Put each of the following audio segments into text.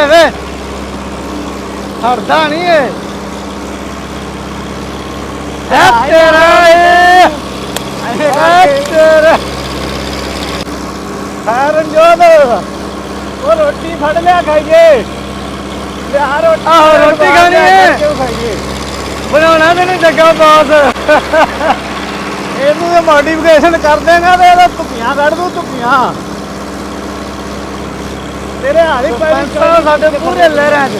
ਵੇ ਵੇ ਹਰਦਾ ਨਹੀਂ ਏ ਹੈ ਤੇਰਾ ਏ। ਹੈ ਤੇਰਾ। ਹਰਨਜੋਤ ਉਹ ਰੋਟੀ ਫੜ ਲਿਆ ਖਾਈਏ। ਲਿਆ ਰੋਟੀ। ਆਹ ਰੋਟੀ ਖਾਣੀ ਏ। ਬਣਾਉਣਾ ਨਹੀਂ ਜੱਗਾ ਬਾਸ। ਇਹਨੂੰ ਇਹ ਮੋਡੀਫਿਕੇਸ਼ਨ ਕਰ ਦੇਗਾ ਤੇ ਇਹਦਾ ਧੁੱਪੀਆਂ ਕੱਢ ਦੂ ਧੁੱਪੀਆਂ। ਤੇਰੇ ਹਾਲੀ ਪੈਰੀ ਸਾਡੇ ਪੂਰੇ ਲਹਿਰਾਂ 'ਚ।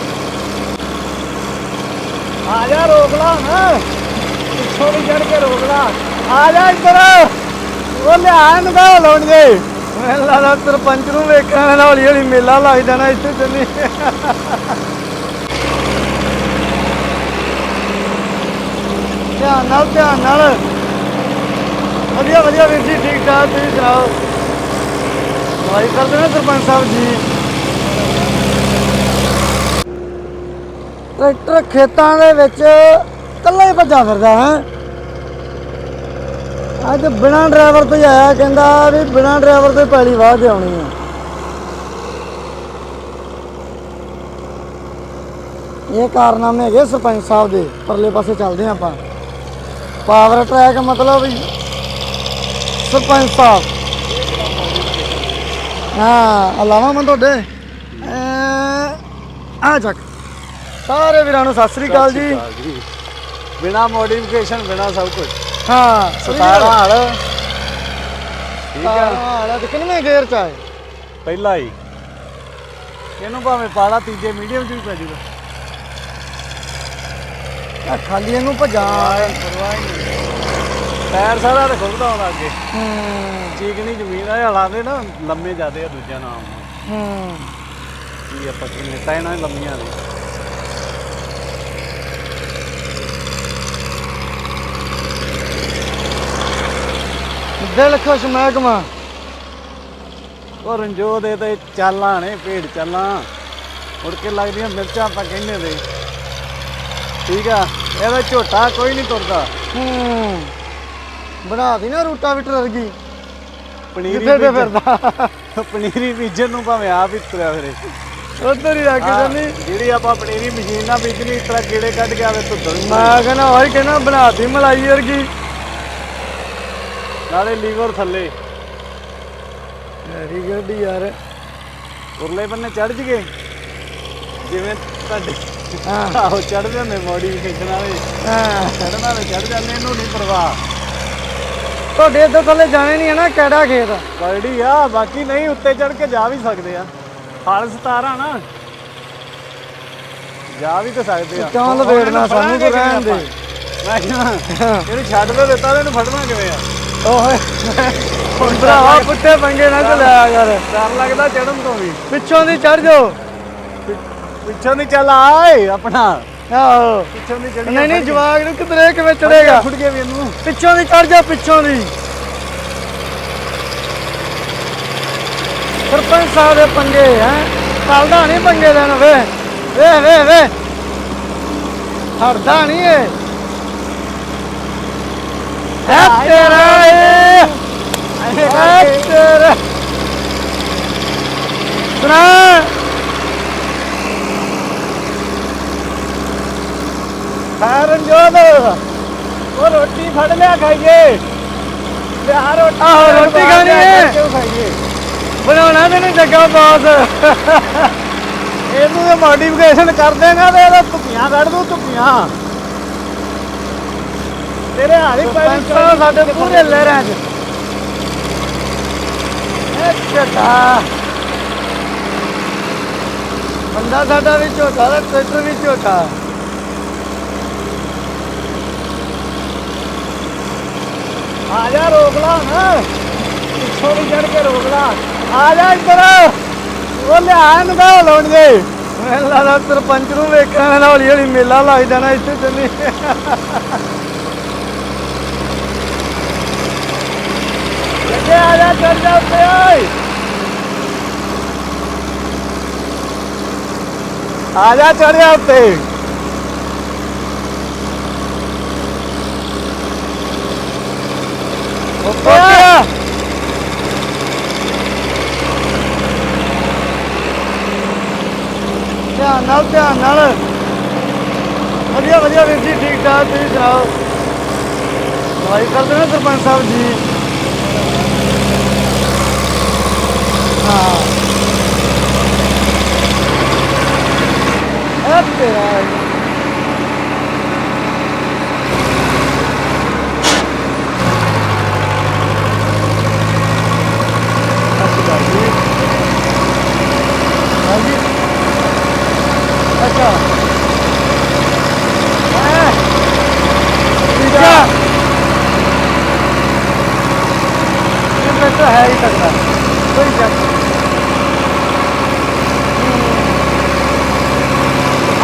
ਆ ਜਾ ਰੋਕ ਲਾ ਨਾ ਪਿੱਛੋਂ ਵੀ ਚੜ ਕੇ ਰੋਕ ਲਾ। ਆ ਜਾ ਇੱਧਰ। ਉਹ ਲਿਆ ਇਹਨੂੰ ਕਾ ਲਾਉਣ ਦੇ। ਮੈਨੂੰ ਲੱਗਦਾ ਸਰਪੰਚ ਨੂੰ ਵੇਖਣ ਨਾਲ ਹੌਲੀ ਹੌਲੀ ਮੇਲਾ ਲੱਗ ਜਾਣਾ ਇੱਥੇ ਚੱਲੀ ਧਿਆਨ ਨਾਲ ਧਿਆਨ ਨਾਲ। ਵਧੀਆ ਵਧੀਆ ਵੀਰ ਜੀ ਠੀਕ ਠਾਕ ਤੁਸੀਂ ਸੁਣਾਓ? ਦਵਾਈ ਕਰਦੇ ਨਾ ਸਰਪੰਚ ਸਾਹਿਬ ਜੀ? ਟਰੈਕਟਰ ਖੇਤਾਂ ਦੇ ਵਿੱਚ ਇਕੱਲਾ ਹੀ ਭੱਜਾ ਫਿਰਦਾ ਹੈ। ਅੱਜ ਬਿਨਾਂ ਡਰਾਈਵਰ ਤੋਂ ਆਇਆ ਕਹਿੰਦਾ ਵੀ ਬਿਨਾਂ ਡਰਾਈਵਰ ਤੋਂ ਪਹਿਲੀ ਪੈਲੀ ਵਾਹ ਕੇ ਆਉਣੀ ਹੈ। ਇਹ ਕਾਰਨਾਮੇ ਹੈਗੇ ਸਰਪੰਚ ਸਾਹਿਬ ਦੇ, ਪਰਲੇ ਪਾਸੇ ਚੱਲਦੇ ਹਾਂ ਆਪਾਂ। ਪਾਵਰ ਟਰੈਕ ਮਤਲਬ ਸਰਪੰਚ ਸਾਹਿਬ। ਹਾਂ, ਅਲਾਵਾ ਮੈਂ ਤੁਹਾਡੇ ਆ ਚੱਕ। ਸਾਰੇ ਵੀਰਾਂ ਨੂੰ ਸਤਿ ਸ੍ਰੀ ਅਕਾਲ ਜੀ। ਬਿਨਾ ਮੋਡੀਫਿਕੇਸ਼ਨ ਬਿਨਾ ਸਭ ਕੁਝ ਹਾਂ 17 ਹਾਲ। ਠੀਕ ਆ। ਹਾਂ ਤੇ ਕਿੰਨੇ ਗੇਅਰ ਚ ਆਏ? ਪਹਿਲਾ ਹੀ। ਇਹਨੂੰ ਭਾਵੇਂ ਪਾਲਾ ਤੀਜੇ ਮੀਡੀਅਮ ਚ ਵੀ ਪੈ ਜੂਗਾ। ਆ ਖਾਲੀ ਇਹਨੂੰ ਭਜਾ। ਪਰਵਾਹ ਹੀ ਨਹੀਂ ਟਾਇਰ ਸਾਰਾ ਤੇ ਖੁੱਲਦਾ ਆਉਂਦਾ ਅੱਗੇ। ਹੂੰ। ਚੀਕਣੀ ਜ਼ਮੀਨ ਆ ਹਲਾ ਦੇ ਨਾ ਲੰਮੇ ਜਾਂਦੇ ਆ ਦੂਜਾ ਨਾਮ ਹੂੰ। ਕੀ ਆਪਾਂ ਕਿੰਨੇ ਟਾਇਨਾਂ ਹੀ ਲੰਮੀਆਂ ਨੇ। ਦਿਲ ਖੁਸ਼ ਮਹਿਕਮਾ। ਉਹ ਰੰਜੋ ਦੇ ਤੇ ਚਾਲਾਂ ਨੇ ਭੇਡ ਚਾਲਾਂ। ਮੁੜ ਕੇ ਲੱਗਦੀਆਂ ਮਿਰਚਾਂ ਆਪਾਂ ਕਹਿੰਦੇ ਦੇ ਠੀਕ ਆ ਇਹਦਾ ਝੋਟਾ ਕੋਈ ਨਹੀਂ ਤੁਰਦਾ। ਹੂੰ। ਬਣਾ ਦੀ ਨਾ ਰੂਟਾ ਵਿਟਰ ਵਰਗੀ। ਪਨੀਰੀ ਤੇ ਫਿਰਦਾ। ਪਨੀਰੀ ਬੀਜਣ ਨੂੰ ਭਾਵੇਂ ਆਪ ਹੀ ਤੁਰਿਆ ਫਿਰੇ। ਉਧਰ ਹੀ ਰੱਖ ਜੰਨੀ ਜਿਹੜੀ ਆਪਾਂ ਪਨੀਰੀ ਮਸ਼ੀਨ ਨਾਲ ਬੀਜਣੀ ਇਸ ਤਰ੍ਹਾਂ ਕੀੜੇ ਕੱਢ ਕੇ ਆਵੇ ਧੁੱਦੜ ਨੂੰ ਮੈਂ ਕਹਿੰਦਾ ਹੋਈ ਕਹਿੰਦਾ ਬਣਾਤੀ ਮਲਾਈ ਵਰਗੀ। ਨਾਲੇ ਲੀਵਰ ਥੱਲੇ। ਵੈਰੀ ਗੁੱਡ ਯਾਰ। ਉਰਲੇ ਬੰਨੇ ਚੜ ਜਗੇ ਜਿਵੇਂ ਤੁਹਾਡੇ ਆਹੋ ਚੜਦੇ ਹੁੰਦੇ ਮੋਡੀਫਿਕੇਸ਼ਨ ਵਾਲੇ। ਹਾਂ। ਚੜਨ ਵਾਲੇ ਚੜ ਜਾਂਦੇ ਇਹਨੂੰ ਨਹੀਂ ਪਰਵਾਹ। ਤੁਹਾਡੇ ਇੱਧਰ ਥੱਲੇ ਜਾਣੇ ਨਹੀਂ ਹੈ ਨਾ ਕਿਹੜਾ ਖੇਤ ਕਲਡੀ ਆ ਬਾਕੀ ਨਹੀਂ ਉੱਤੇ ਚੜ ਕੇ ਜਾ ਵੀ ਸਕਦੇ ਆ। ਹਲ 17 ਨਾ। ਜਾ ਵੀ ਤਾਂ ਸਕਦੇ ਆ। ਕਿਉਂ? ਇਹਨੂੰ ਸਾਨੂੰ ਰਹਿਣ ਦੇ। ਮੈਂ ਕਿਹਾ, ਇਹਨੂੰ ਛੱਡ ਦੇ ਦਿੱਤਾ ਇਹਨੂੰ ਫੜਨਾ ਕਿਵੇਂ ਆ? ਓਏ ਹੁਣ ਭਰਾਵਾ ਪੁੱਠੇ ਪੰਗੇ ਨਾ ਚਲਿਆ ਯਾਰ। ਡਰ ਲੱਗਦਾ ਚੜਨ ਤੋਂ ਵੀ। ਪਿੱਛੋਂ ਦੀ ਚੜ ਜਾਓ। ਪਿੱਛੋਂ ਦੀ ਚੱਲ ਆਏ ਆਪਣਾ। ਆਹੋ। ਪਿੱਛੋਂ ਦੀ ਚੜੀ ਨਹੀਂ ਨਹੀਂ ਜਵਾਗ ਨੂੰ ਕਿਧਰੇ ਕਿਵੇਂ ਚੜੇਗਾ ਫੁੱਟ ਗਿਆ ਵੀ ਇਹਨੂੰ। ਪਿੱਛੋਂ ਦੀ ਚੜ ਜਾ ਪਿੱਛੋਂ ਦੀ। ਸਰਪੰਚ ਸਾਹਿਬ ਦੇ ਪੰਗੇ ਹੈ? ਨਹੀਂ ਪੰਗੇ ਲੈਣ ਵੇ। ਵੇ ਵੇ ਵੇ। ਹਰਦਾ ਨਹੀਂ ਏ ਹੈ ਹੈ ਸੁਣਾ ਹਰਨਜੋਤ ਉਹ ਰੋਟੀ ਫੜ ਲਿਆ ਖਾਈਏ ਲਿਆ ਰੋਟੀ ਆਹ ਰੋਟੀ ਖਾਣੀ ਖਾਈਏ ਬਣਾਉਣਾ ਤੇ ਨਹੀਂ ਜੱਗਾ ਬਾਸ ਇਹਨੂੰ ਇਹ ਮੋਡੀਫਿਕੇਸ਼ਨ ਕਰ ਦੇਗਾ ਤੇ ਇਹਦਾ ਧੁੱਪੀਆਂ ਕੱਢ ਦੂ ਧੁੱਪੀਆਂ ਤੇਰੇ ਹਾਲੀ ਪੈਰੀ ਸਾਹਿਬ ਸਾਡੇ ਪੂਰੇ ਲਹਿਰਾਂ 'ਚ। ਝਟਾ। ਬੰਦਾ ਸਾਡਾ ਵੀ ਝੋਟਾ ਤੇ ਟਰੈਕਟਰ ਵੀ ਝੋਟਾ। ਆ ਜਾ ਰੋਕ ਲਾ ਨਾ ਪਿੱਛੋਂ ਵੀ ਚੜ ਕੇ ਰੋਕ ਲਾ। ਆ ਜਾ ਇੱਧਰ। ਉਹ ਲਿਆ ਕਾ ਲਾਉਣ ਦੇ। ਮੈਨੂੰ ਲੱਗਦਾ ਸਰਪੰਚ ਨੂੰ ਵੇਖਣ ਹੌਲੀ ਹੌਲੀ ਮੇਲਾ ਲੱਗ ਜਾਣਾ ਇੱਥੇ ਲੱਗੇ ਆ ਜਾ ਚੜ ਜਾ ਉੱਤੇ ਓਏ ਆ ਜਾ ਚੜਿਆ ਉੱਤੇ ਉੱਪਰ ਧਿਆਨ ਨਾਲ ਧਿਆਨ ਨਾਲ ਵਧੀਆ ਵਧੀਆ ਵੀਰ ਜੀ ਠੀਕ ਠਾਕ ਤੁਸੀਂ ਸੁਣਾਓ ਦਵਾਈ ਕਰਦੇ ਨੇ ਸਰਪੰਚ ਸਾਹਿਬ ਜੀ ਹਾਂ ਇਹ ਤੇਰਾ ਅੱਛਾ ਜੀ ਹਾਂਜੀ ਅੱਛਾ ਹੈ ਠੀਕ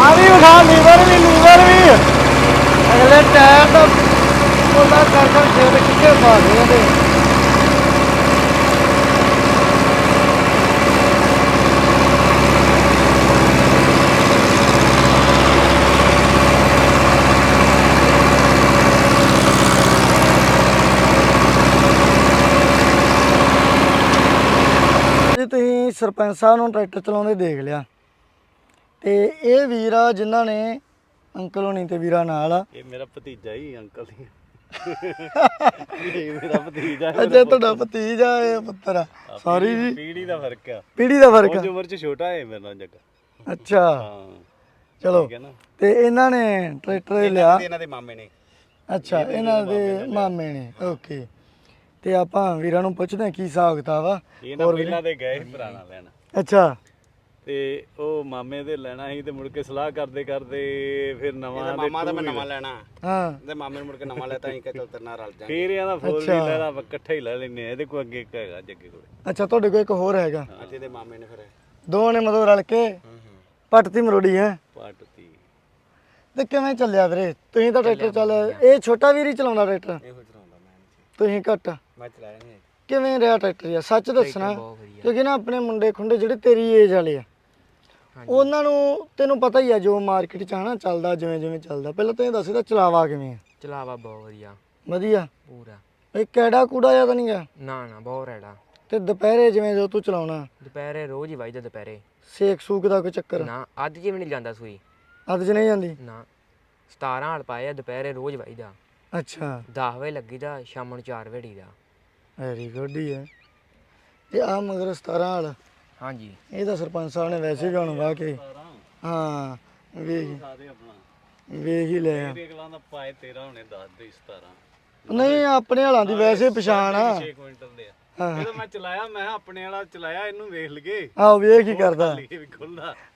ਆ ਵੀ ਉਠਾ ਲੀਵਰ ਵੀ ਲੀਵਰ ਵੀ। ਅਗਲੇ ਟਾਇਰ ਦਾ ਕੋਲਾ ਕਰ ਕਰ ਕਿੱਥੇ ਪਾ ਇਹਦੇ ਜੀ ਤੁਸੀਂ ਸਰਪੰਚ ਸਾਹਿਬ ਨੂੰ ਟਰੈਕਟਰ ਚਲਾਉਂਦੇ ਦੇਖ ਲਿਆ। ਤੇ ਇਹ ਵੀਰ ਆ ਜਿਨ੍ਹਾਂ ਨੇ ਅੰਕਲ ਹੋਣੀ ਤੇ ਵੀਰਾ ਨਾਲ ਆ। ਇਹ ਮੇਰਾ ਭਤੀਜਾ ਹੀ ਅੰਕਲ ਹੀ। ਇਹ ਮੇਰਾ ਭਤੀਜਾ ਅੱਛਾ ਤੁਹਾਡਾ ਭਤੀਜਾ ਇਹ ਪੁੱਤਰ ਆ। ਸੌਰੀ ਜੀ। ਪੀੜੀ ਦਾ ਫ਼ਰਕ ਆ। ਪੀੜੀ ਦਾ ਫ਼ਰਕ ਉਹ ਉਮਰ ਚ ਛੋਟਾ ਹੈ ਮੇਰੇ ਨਾਲ ਜੱਗਾ। ਅੱਛਾ। ਹਾਂ। ਚਲੋ। ਠੀਕ ਹੈ ਨਾ। ਤੇ ਇਹਨਾਂ ਨੇ ਟਰੈਕਟਰ ਇਹ ਲਿਆ। ਇਹਨਾਂ ਦੇ ਮਾਮੇ ਨੇ। ਅੱਛਾ ਇਹਨਾਂ ਦੇ ਮਾਮੇ ਨੇ ਓਕੇ। ਤੇ ਆਪਾਂ ਵੀਰਾਂ ਨੂੰ ਪੁੱਛਦੇ ਹਾਂ ਕੀ ਹਿਸਾਬ ਕਿਤਾਬ ਆ। ਇਹ ਨਾ ਪਹਿਲਾਂ ਦੇ ਗਏ ਸੀ ਪੁਰਾਣਾ ਲੈਣਾ। ਅੱਛਾ। ਤੇ ਉਹ ਮਾਮੇ ਦੇ ਲੈਣਾ ਸੀ ਤੇ ਮੁੜ ਕੇ ਸਲਾਹ ਕਰਦੇ ਕਰਦੇ ਫਿਰ ਨਵਾਂ ਦੇ ਮਾਮਾ ਦਾ ਮੈਂ ਨਵਾਂ ਲੈਣਾ। ਹਾਂ। ਤੇ ਮਾਮੇ ਨੂੰ ਮੁੜ ਕੇ ਨਵਾਂ ਲੈਤਾ ਅਸੀਂ ਕਿ ਚੱਲ ਤੇਰੇ ਨਾਲ ਰਲ ਜਾ ਫੇਰ ਇਹਦਾ ਫੋਰ ਵੀਲਰ ਆ ਇਕੱਠਾ ਹੀ ਲੈ ਲੈਨੇ ਆ ਇਹਦੇ ਕੋਲ ਅੱਗੇ ਇੱਕ ਹੈਗਾ ਜੱਗੇ ਕੋਲ। ਅੱਛਾ ਤੁਹਾਡੇ ਕੋਲ ਇੱਕ ਹੋਰ ਹੈਗਾ। ਅੱਜ ਇਹਦੇ ਮਾਮੇ ਨੇ ਫਿਰ ਦੋ ਨੇ ਮਤਲਬ ਰਲ ਕੇ ਪੱਟਤੀ ਮਰੋੜੀ ਹੈ? ਪੱਟਤੀ। ਤੇ ਕਿਵੇਂ ਚੱਲਿਆ ਵੀਰੇ? ਤੁਸੀਂ ਤਾਂ ਟਰੈਕਟਰ ਚੱਲ ਇਹ ਛੋਟਾ ਵੀਰ ਹੀ ਚਲਾਉਂਦਾ ਟਰੈਕਟਰ ਇਹੋ ਚਲਾਉਂਦਾ ਮੈਂ ਤੁਸੀਂ ਘੱਟ। ਮੈਂ ਚਲਾਇਆ ਨਹੀਂ ਕਿਵੇਂ ਰਿਹਾ ਟਰੈਕਟਰ ਯਾਰ? ਸੱਚ ਦੱਸਣਾ। ਕਿਉਂਕਿ ਨਾ ਆਪਣੇ ਮੁੰਡੇ ਖੁੰਡੇ ਜਿਹੜੇ ਤੇਰੀ ਏਜ ਵਾਲੇ ਆ। ਉਹਨਾਂ ਨੂੰ ਤੈਨੂੰ ਪਤਾ ਹੀ ਆ ਜੋ ਮਾਰਕੀਟ ਚ ਹਨਾ ਚੱਲਦਾ ਜਿਵੇਂ ਜਿਵੇਂ ਚੱਲਦਾ। ਪਹਿਲਾਂ ਤੈਨੂੰ ਦੱਸ ਇਹਦਾ ਚਲਾਵਾ ਕਿਵੇਂ ਆ? ਚਲਾਵਾ ਬਹੁਤ ਵਧੀਆ। ਵਧੀਆ? ਪੂਰਾ। ਇਹ ਕਿਹੜਾ ਕੂੜਾ ਜਾਂ ਤਾਂ ਨਹੀਂ ਗਾ ਨਾ ਨਾ ਬਹੁਤ ਰੈੜਾ। ਤੇ ਦੁਪਹਿਰੇ ਜਿਵੇਂ ਜੋ ਤੂੰ ਚਲਾਉਣਾ? ਦੁਪਹਿਰੇ ਰੋਜ਼ ਹੀ ਵਾਈਦਾ ਦੁਪਹਿਰੇ। ਸੇਕ ਸੂਕ ਦਾ ਕੋਈ ਚੱਕਰ? ਨਾ ਅੱਜ ਜਿਵੇਂ ਨਹੀਂ ਜਾਂਦਾ ਸੂਈ? ਅੱਧ ਚ ਨਹੀਂ ਜਾਂਦੀ? ਨਾ। 17 ਹਾਲ ਪਾਏ ਆ ਦੁਪਹਿਰੇ ਰੋਜ਼ ਵਾਈਦਾ ਅੱਛਾ। 10 ਵਜੇ ਲੱਗੀਦਾ ਸ਼ਾਮ ਨੂੰ 4 ਵਜੇ ਦਾ ਵੈਰੀ ਗੁੱਡ ਹੀ ਹੈ ਤੇ ਆ ਮਗਰ 17 ਵਾਲਾ ਹਾਂਜੀ। ਇਹ ਤਾਂ ਸਰਪੰਚ ਸਾਹਿਬ ਨੇ ਵੈਸੇ ਵੀ ਹੁਣ ਵਾਹ ਕੇ ਹਾਂ ਵੇਖ ਸਾਰੇ ਆਪਣਾ ਵੇਖ ਹੀ ਲਿਆ। ਤੇਰੇ ਅਗਲਾਂ ਦਾ ਪਾਏ 13 ਹੁਣੇ 10 ਦੇ 17 ਨਹੀਂ ਆਪਣੇ ਹਾਲਾਂ ਦੀ ਵੈਸੇ ਪਛਾਣ ਆ। 6 ਕੁਇੰਟਲ ਦੇ ਆ। ਹਾਂ। ਜਦੋਂ ਮੈਂ ਚਲਾਇਆ ਮੈਂ ਆਪਣੇ ਵਾਲਾ ਚਲਾਇਆ ਇਹਨੂੰ ਵੇਖ ਲਈਏ। ਆਹ ਵੇਖ ਹੀ ਕਰਦਾ।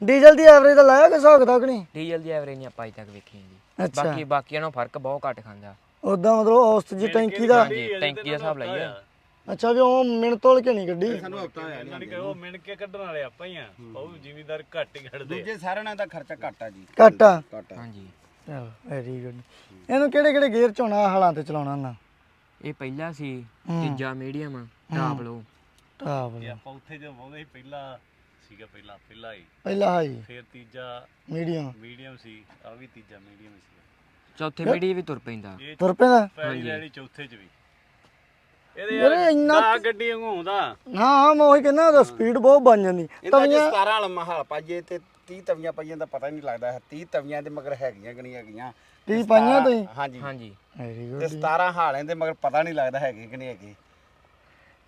ਡੀਜ਼ਲ ਦੀ ਐਵਰੇਜ ਤਾਂ ਲਾਇਆ ਕਿ ਹਿਸਾਬ ਕਿਤਾਬ ਨਹੀਂ? ਡੀਜ਼ਲ ਦੀ ਐਵਰੇਜ ਨਹੀਂ ਆਪਾਂ ਅਜੇ ਤੱਕ ਵੇਖੀ ਜੀ। ਬਾਕੀ ਬਾਕੀਆਂ ਨਾਲੋਂ ਫ਼ਰਕ ਬਹੁਤ ਘੱਟ ਖਾਂਦਾ। ਉਦਾਂ ਮਤਲਬ ਔਸਤ ਜੀ ਟੈਂਕੀ ਦਾ ਟੈਂਕੀ ਦਾ ਹਿਸਾਬ ਲਾਈਏ। ਅੱਛਾ ਵੀ ਉਹ ਮਿੰਟ ਤੋਲ ਕੇ ਨਹੀਂ ਗੱਡੀ ਸਾਨੂੰ ਹਫਤਾ ਹੋਇਆ ਇਹਨਾਂ ਨੇ ਕਿਹਾ ਉਹ ਮਿਣ ਕੇ ਕੱਢਣ ਵਾਲੇ ਆਪਾਂ ਹੀ ਆ। ਉਹ ਜ਼ਿਮੀਦਾਰ ਘੱਟ ਹੀ ਕੱਢਦੇ ਆ। ਦੂਜੇ ਸਾਰਿਆਂ ਨਾਲ ਦਾ ਖਰਚਾ ਘੱਟ ਆ ਜੀ। ਘੱਟ ਆ? ਘੱਟ ਆ। ਹਾਂਜੀ। ਵੈਰੀ ਗੁੱਡ ਇਹਨੂੰ ਕਿਹੜੇ ਕਿਹੜੇ ਗੇਅਰ ਚ ਹੋਣਾ ਹਾਲਾਂ ਤੇ ਚਲਾਉਣਾ ਨਾ ਇਹ ਪਹਿਲਾ ਸੀ ਹੂੰ। ਤੀਜਾ ਮੀਡੀਅਮ ਟਾਪ ਲੋ ਟਾਪ ਇਹ ਆਪਾਂ ਉੱਥੇ ਜਦੋਂ ਪਾਉਂਦੇ ਸੀ ਪਹਿਲਾ ਸੀਗਾ ਪਹਿਲਾ ਪਹਿਲਾ ਹੀ। ਪਹਿਲਾ ਹਾਈ। ਫਿਰ ਤੀਜਾ ਮੀਡੀਅਮ ਮੀਡੀਅਮ ਸੀ ਆ ਵੀ ਤੀਜਾ ਮੀਡੀਅਮ ਸੀ ਚੌਥੇ ਮੀਡੀਅਮ ਵੀ ਤੁਰ ਪੈਂਦਾ। ਤੁਰ ਪੈਂਦਾ? ਪੈਲੀ ਲੈਣੀ ਚੌਥੇ ਚ ਵੀ। ਇਹਦੇ ਯਾਰ ਯਾਰ ਇੰਨਾ ਦਾ ਗੱਡੀ ਵਾਂਗੂ ਆਉਂਦਾ। ਹਾਂ ਮੈਂ ਉਹੀ ਕਹਿੰਦਾ ਉਹਦਾ ਸਪੀਡ ਬਹੁਤ ਬਣ ਜਾਂਦੀ। ਇਹਦਾ ਜੇ ਤਵੀਆਂ 17 ਵਾਲਾ ਮਹਾਲ ਪਾਈਏ ਤੇ 30 ਤਵੀਆਂ ਪਾਈਆਂ ਦਾ ਪਤਾ ਹੀ ਨਹੀਂ ਲੱਗਦਾ 30 ਤਵੀਆਂ ਦੇ ਮਗਰ ਹੈਗੀਆਂ ਕਿ ਨਹੀਂ ਹੈਗੀਆਂ? ਤੀਹ ਪਾਈਆਂ ਤੁਸੀਂ? ਹਾਂਜੀ। ਹਾਂਜੀ। ਵੈਰੀ ਤੇ ਗੁੱਡ 17 ਹਾਲਾਂ ਦੇ ਮਗਰ ਪਤਾ ਨਹੀਂ ਲੱਗਦਾ ਹੈਗੇ ਕਿ ਨਹੀਂ ਹੈਗੇ।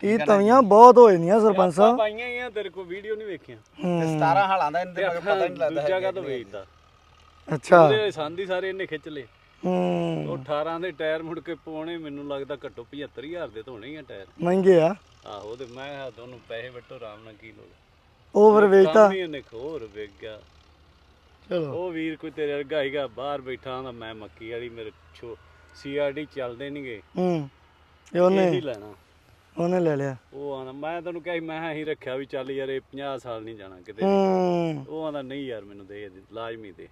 30 ਤਵੀਆਂ ਬਹੁਤ ਹੋ ਜਾਂਦੀਆਂ ਸਰਪੰਚ ਸਾਹਿਬ। ਪਾਈਆਂ ਹੀ ਆ ਤੇਰੇ ਕੋਲ ਵੀਡੀਓ ਨਹੀਂ ਵੇਖੀਆਂ। ਤੇ ਹੂੰ 17 ਹਾਲਾਂ ਦਾ ਇਹਦੇ ਮਗਰ ਪਤਾ ਨਹੀਂ ਲੱਗਦਾ ਦੂਜਾ ਹੈਗਾ ਕਾ ਵੇਚਦਾ। ਅੱਛਾ। ਉਹਦੇ ਸੰਦੀ ਸਾਰੇ ਇਹਨੇ ਖਿੱਚ ਲਏ। ਹੂੰ। ਉਹ 18 ਦੇ ਟਾਇਰ ਮੁੜ ਕੇ ਪਾਉਣੇ ਮੈਨੂੰ ਲੱਗਦਾ ਘੱਟੋ 75000 ਦੇ ਤਾਂ ਹੋਣੇ ਹੀ ਆ ਟਾਇਰ। ਮਹਿੰਗੇ ਆ। ਆਹੋ ਤੇ ਮੈਂ ਕਿਹਾ ਦੋਨੋਂ ਪੈਸੇ ਵੱਟੋ ਆਰਾਮ ਨਾਲ ਕੀ ਲੋੜ। ਓਵਰ ਵੇਚਤਾ ਕੰਮ ਹੀ ਇਹਨੇ ਹੋਰ ਵੇਚ ਗਿਆ ਚਲੋ। ਉਹ ਵੀਰ ਕੋਈ ਤੇਰੇ ਵਰਗਾ ਹੀਗਾ ਬਾਹਰ ਬੈਠਾ ਹੁੰਦਾ ਮੈਂ ਮੱਕੀ ਵਾਲੀ ਮੇਰੇ ਛੋ ਸੀਆਰਡੀ ਚੱਲਦੇ ਨਹੀਂਗੇ ਹੂੰ। ਇਹ ਉਹਨੇ ਇਹੀ ਲੈਣਾ? ਉਹਨੇ ਲੈ ਲਿਆ। ਉਹ ਆਂਦਾ ਮੈਂ ਤੈਨੂੰ ਕਿਹਾ ਸੀ, ਮੈਂ ਕਿਹਾ ਅਸੀਂ ਰੱਖਿਆ ਵੀ ਚੱਲ ਯਾਰ ਇਹ 50 ਸਾਲ ਨਹੀਂ ਜਾਣਾ ਕਿਤੇ। ਹੂੰ। ਉਹ ਆਂਦਾ ਨਹੀਂ ਯਾਰ ਮੈਨੂੰ ਦੇ ਦੇ, ਲਾਜ਼ਮੀ ਦੇ।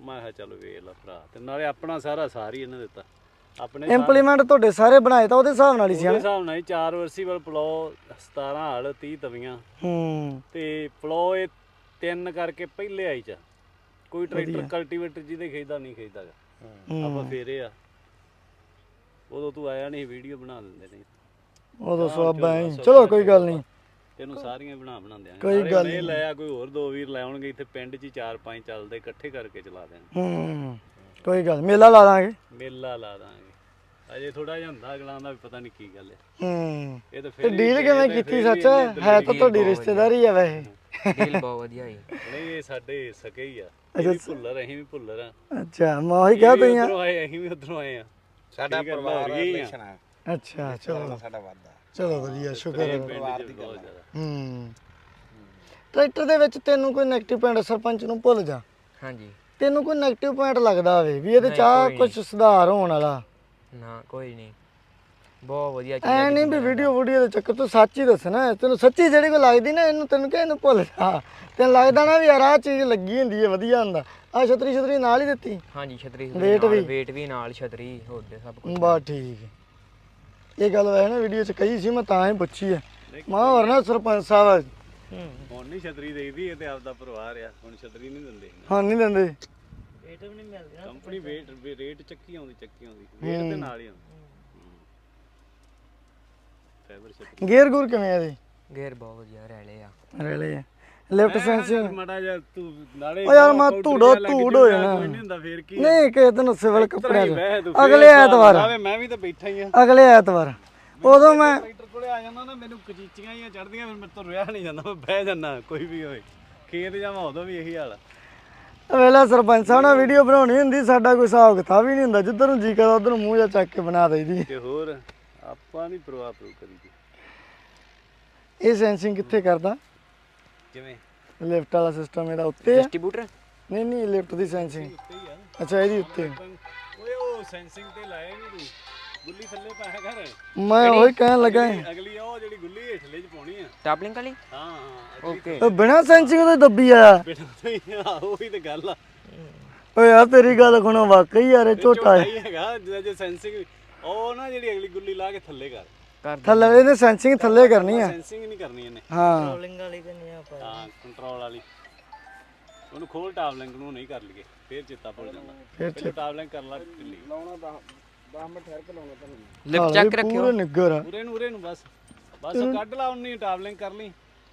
ਮੈਂ ਕਿਹਾ ਚੱਲ ਵੇਖ ਲੈ ਭਰਾ ਤੇ ਨਾਲੇ ਆਪਣਾ ਸਾਰਾ ਸਾਰ ਹੀ ਇਹਨੇ ਦਿੱਤਾ। ਆਪਣੇ ਸਾਰ- ਇੰਪਲੀਮੈਂਟ ਤੁਹਾਡੇ ਸਾਰੇ ਬਣਾਏ ਤਾਂ ਉਹਦੇ ਹਿਸਾਬ ਨਾਲ ਹੀ ਸੀ ਉਹਦੇ ਹਨਾ? ਹਿਸਾਬ ਨਾਲ ਹੀ ਚਾਰ ਵਰਸੀਬਲ ਪਲੋ 17 ਹਾਲ 30 ਤਵੀਆਂ। ਹੂੰ। ਤੇ ਪਲੋ ਇਹ ਤਿੰਨ ਕਰਕੇ ਪਹਿਲੇ ਆਈ ਚ। ਕੋਈ ਟਰੈਕਟਰ ਕਲਟੀਵੇਟਰ ਜਿਹਦੇ ਖੇਦਾ ਨਹੀਂ ਖੇਦਾ। ਆਪਾਂ ਫੇਰੇ ਆ। ਉਦੋਂ ਤੂੰ ਆਇਆ ਨਹੀਂ ਵੀਡੀਓ ਬਣਾ ਦਿੰਦੇ ਨੇ ਉਦੋਂ ਸਵਾਬਾ ਹੈ ਚਲੋ ਕੋਈ ਗੱਲ ਨਹੀਂ। ਇਹਨੂੰ ਸਾਰੀਆਂ ਬਣਾ ਬਣਾ ਦਿਆਂਗੇ ਕੋਈ ਗੱਲ ਨਹੀਂ। ਲਿਆ ਕੋਈ ਹੋਰ ਦੋ ਵੀਰ ਲੈ ਆਉਣਗੇ ਇੱਥੇ ਪਿੰਡ 'ਚ ਹੀ ਚਾਰ ਪੰਜ ਚੱਲਦੇ ਇਕੱਠੇ ਕਰਕੇ ਚਲਾ ਦੇਣ। ਹੂੰ ਕੋਈ ਗੱਲ ਮੇਲਾ ਲਾ ਦਾਂਗੇ। ਮੇਲਾ ਲਾ ਦਾਂਗੇ। ਅਜੇ ਥੋੜਾ ਜਿਹਾ ਹੁੰਦਾ ਅਗਲਾਂ ਦਾ ਵੀ ਪਤਾ ਨਹੀਂ ਕੀ ਗੱਲ ਹੈ। ਹੂੰ। ਇਹ ਤਾਂ ਤੇ ਫਿਰ ਡੀਲ ਕਿਵੇਂ ਕੀਤੀ ਸੱਚ? ਹੈ ਤਾਂ ਤੁਹਾਡੀ ਰਿਸ਼ਤੇਦਾਰੀ ਆ ਵੈਸੇ। ਡੀਲ ਬਹੁਤ ਵਧੀਆ ਹੈ ਨਹੀਂ ਇਹ ਸਾਡੇ ਸਕੇ ਹੀ ਆ। ਇਹ ਵੀ ਭੁੱਲਰ ਅਸੀਂ ਵੀ ਭੁੱਲਰ ਆ। ਅੱਛਾ ਮੈਂ ਉਹੀ ਕਿਹਾ ਤੁਸੀਂ ਉੱਧਰੋਂ ਆਏ ਅਸੀਂ ਵੀ ਉਧਰੋਂ ਆਏ ਆ। ਸਾਡਾ ਪਰਿਵਾਰ। ਰਿਲੇਸ਼ਨ ਆ। ਅੱਛਾ ਚਲੋ। ਸਾਡਾ ਵਾਦਾ ਚਲੋ ਵਧੀਆ ਸ਼ੁਕਰ ਹੈ। 'ਚ ਹੂੰ। ਟਰੈਕਟਰ ਦੇ ਵਿੱਚ ਤੈਨੂੰ ਕੋਈ 네ਗੇਟਿਵ ਪੁਆਇੰਟ ਸਰਪੰਚ ਨੂੰ ਭੁੱਲ ਜਾ। ਹਾਂਜੀ। ਤੈਨੂੰ ਕੋਈ 네ਗੇਟਿਵ ਪੁਆਇੰਟ ਲੱਗਦਾ ਹੋਵੇ ਵੀ ਇਹਦੇ ਕੋਈ ਕੁਝ ਸੁਧਾਰ ਹੋਣ ਵਾਲਾ। ਨਾ ਕੋਈ ਨਹੀਂ। ਬਹੁਤ ਵਧੀਆ ਐ ਚੀਜ਼ਾਂ ਨਹੀਂ ਵੀ ਵੀਡੀਓ ਵੀਡੀਓ ਦੇ ਚੱਕਰ ਤੂੰ ਸੱਚ ਹੀ ਦੱਸਣਾ ਤੈਨੂੰ ਸੱਚੀ ਜਿਹੜੀ ਕੋਈ ਲੱਗਦੀ ਨਾ ਇਹਨੂੰ ਤੈਨੂੰ ਕਹਿ ਇਹਨੂੰ ਭੁੱਲ ਜਾ? ਤੈਨੂੰ ਲੱਗਦਾ ਨਾ ਵੀ ਯਾਰ ਆਹ ਚੀਜ਼ ਲੱਗੀ ਹੁੰਦੀ ਹੈ ਵਧੀਆ ਹੁੰਦਾ। ਆ ਛਤਰੀ ਛਤਰੀ ਨਾਲ ਹੀ ਦਿੱਤੀ। ਹਾਂਜੀ ਛਤਰੀ Weight ਵੀ? ਨਾਲ ਛਤਰੀ ਹੋਦੇ ਸਭ ਕੁਝ ਬਸ ਠੀਕ। ਹੈ ਇਹ ਗੱਲ ਵੈਸੇ ਨਾ ਵੀਡੀਓ 'ਚ ਕਹੀ ਸੀ ਮੈਂ ਤਾਂ ਹੀ ਪੁੱਛੀ ਹੈ। ਮਾਂ ਹੋਰ ਨਾ ਸਰਪੰਚ ਸਾਹਿਬ ਹੁਣ ਨਹੀਂ ਛਤਰੀ ਦੇਈਦੀ ਇਹ ਤੇ ਆਪਦਾ ਪਰਿਵਾਰ ਆ। ਹੁਣ ਛਤਰੀ ਨਹੀਂ ਦਿੰਦੇ। ਹਾਂ ਨਹੀਂ ਦਿੰਦੇ। ਕੰਪਨੀ ਵੇਟ ਰੇਟ ਚੱਕੀ ਆਉਂਦੀ ਚੱਕੀ ਆਉਂਦੀ। ਵੇਟ ਦੇ ਨਾਲ ਹੀ ਆਉਂਦੀ। ਗੇਅਰ ਗੂਰ ਕਿਵੇਂ ਆ ਇਹਦੇ? ਗੇਅਰ ਬਹੁਤ ਵਧੀਆ ਰੈਲੇ ਆ। ਰੇਲੇ ਲਿਫਟ ਸੈਂਸਿੰਗ ਮੜਾ ਜਾ ਤੂੰ ਨਾਲੇ ਓ ਯਾਰ ਮੈਂ ਧੂੜੋ ਧੂੜ ਹੋ ਜਾਣਾ। ਕੋਈ ਨਹੀਂ ਹੁੰਦਾ ਫੇਰ ਕੀ ਨਹੀਂ ਸਿਵਲ ਕੱਪੜਿਆਂ 'ਚ। ਅਗਲੇ ਐਤਵਾਰ। ਮੈਂ ਵੀ ਤਾਂ ਬੈਠਾ ਹੀ ਆ। ਅਗਲੇ ਐਤਵਾਰ। ਉਦੋਂ ਮੈਂ ਟਰੈਕਟਰ ਕੋਲੇ ਆ ਜਾਂਦਾ ਨਾ ਮੈਨੂੰ ਕਚੀਚੀਆਂ ਹੀ ਚੜਦੀਆਂ ਫਿਰ ਮੇਰੇ ਤੋਂ ਰਿਹਾ ਨਹੀਂ ਜਾਂਦਾ ਮੈਂ ਬਹਿ ਜਾਂਦਾ ਕੋਈ ਵੀ ਹੋਏ ਖੇਤ ਜਾਵਾਂ ਉਦੋਂ ਵੀ ਇਹੀ ਹਾਲ ਆ। ਵੇਲਾ ਸਰਪੰਚ ਸਾਹਿਬ ਨਾਲ ਵੀਡੀਓ ਬਣਾਉਣੀ ਹੁੰਦੀ ਸਾਡਾ ਕੋਈ ਹਿਸਾਬ ਕਿਤਾਬ ਹੀ ਨਹੀਂ ਹੁੰਦਾ ਜਿੱਧਰ ਨੂੰ ਜੀ ਕਰਦਾ ਉਧਰ ਨੂੰ ਮੂੰਹ ਜਾ ਚੱਕ ਕੇ ਬਣਾ ਦਈਦੀ। ਤੇ ਹੋਰ ਆਪਾਂ ਨਹੀਂ ਪਰਵਾਹ ਪਰੂ ਕਰੀਦੀ। ਇਹ ਸੈਂਸਿੰਗ ਕਿੱਥੇ ਕਰਦਾ? ਕਿਵੇਂ? ਲਿਫਟ ਵਾਲਾ ਸਿਸਟਮ ਇਹਦਾ ਉੱਤੇ ਆ। ਡਿਸਟ੍ਰੀਬਿਊਟਰ ਨਹੀਂ ਨਹੀਂ ਲਿਫਟ ਦੀ ਸੈਂਸਿੰਗ ਉੱਤੇ ਹੀ ਆ ਅੱਛਾ ਇਹਦੀ ਉੱਤੇ। ਓਏ ਉਹ ਸੈਂਸਿੰਗ ਤੇ ਲਾਇਆ ਨਹੀਂ ਤੂੰ। ਗੁੱਲੀ ਥੱਲੇ ਪਾਇਆ ਕਰ। ਮੈਂ ਉਹੀ ਕਹਿਣ ਲੱਗਾ ਸੀ। ਅਗਲੀ- ਉਹ ਜਿਹੜੀ ਗੁੱਲੀ ਹੇਠਲੇ ਚ ਪਾਉਣੀ ਆ। ਟਾਪਲਿੰਗ ਵਾਲੀ? ਹਾਂ ਹਾਂ ਓਕੇ ਉਹ ਬਿਨਾ ਸੈਂਸਿੰਗ ਤੋਂ ਦੱਬੀ ਆ। ਬਿਨਾਂ ਤੋਂ ਹੀ ਆ ਉਹੀ ਤੇ ਗੱਲ ਆ। ਓਏ ਯਾਰ ਤੇਰੀ ਗੱਲ ਸੁਣੋ ਵਾਕਈ ਯਾਰ ਇਹ ਝੋਟਾ ਹੈ। ਹੀ ਹੈਗਾ ਜੇ ਸੈਂਸਿੰਗ ਉਹ ਨਾ ਜਿਹੜੀ ਅਗਲੀ ਗੁੱਲੀ ਲਾ ਕੇ ਥੱਲੇ ਕਰ। ਕਰ ਥੱਲੇ ਇਹਨੇ ਸੈਂਸਿੰਗ ਥੱਲੇ ਕਰਨੀ ਆ। ਸੈਂਸਿੰਗ ਨਹੀਂ ਕਰਨੀ ਇਹਨੇ। ਹਾਂ। ਹਾਂ ਕੰਟਰੋਲ ਵਾਲੀ। ਉਹਨੂੰ ਖੋਲ ਟਾਪ ਲਿੰਕ ਨੂੰ ਨਹੀਂ ਕਰ ਲਈਏ। ਫੇਰ ਚੇਤਾ ਭੁੱਲ ਜਾਂਦਾ। ਫਿਰ ਟਾਪ ਲਿੰਕ ਕਰ ਲਾ ਢਿੱਲੀ। ਲਾਉਣਾ 10 ਮਿੰਟ ਠਹਿਰ ਕੇ ਲਾਉਣਾ ਤੁਹਾਨੂੰ। ਲਿਫਟ ਚੱਕ ਰੱਖਿਓ। ਪੂਰੇ ਨਿੱਗਰ ਆ। ਉਰੇ ਨੂੰ ਉਰੇ ਨੂੰ ਬਸ। ਬਸ ਕੱਢ ਲਾ ਉਹਨੀ ਟਾਪ ਲਿੰਕ ਕਰ ਲਈ।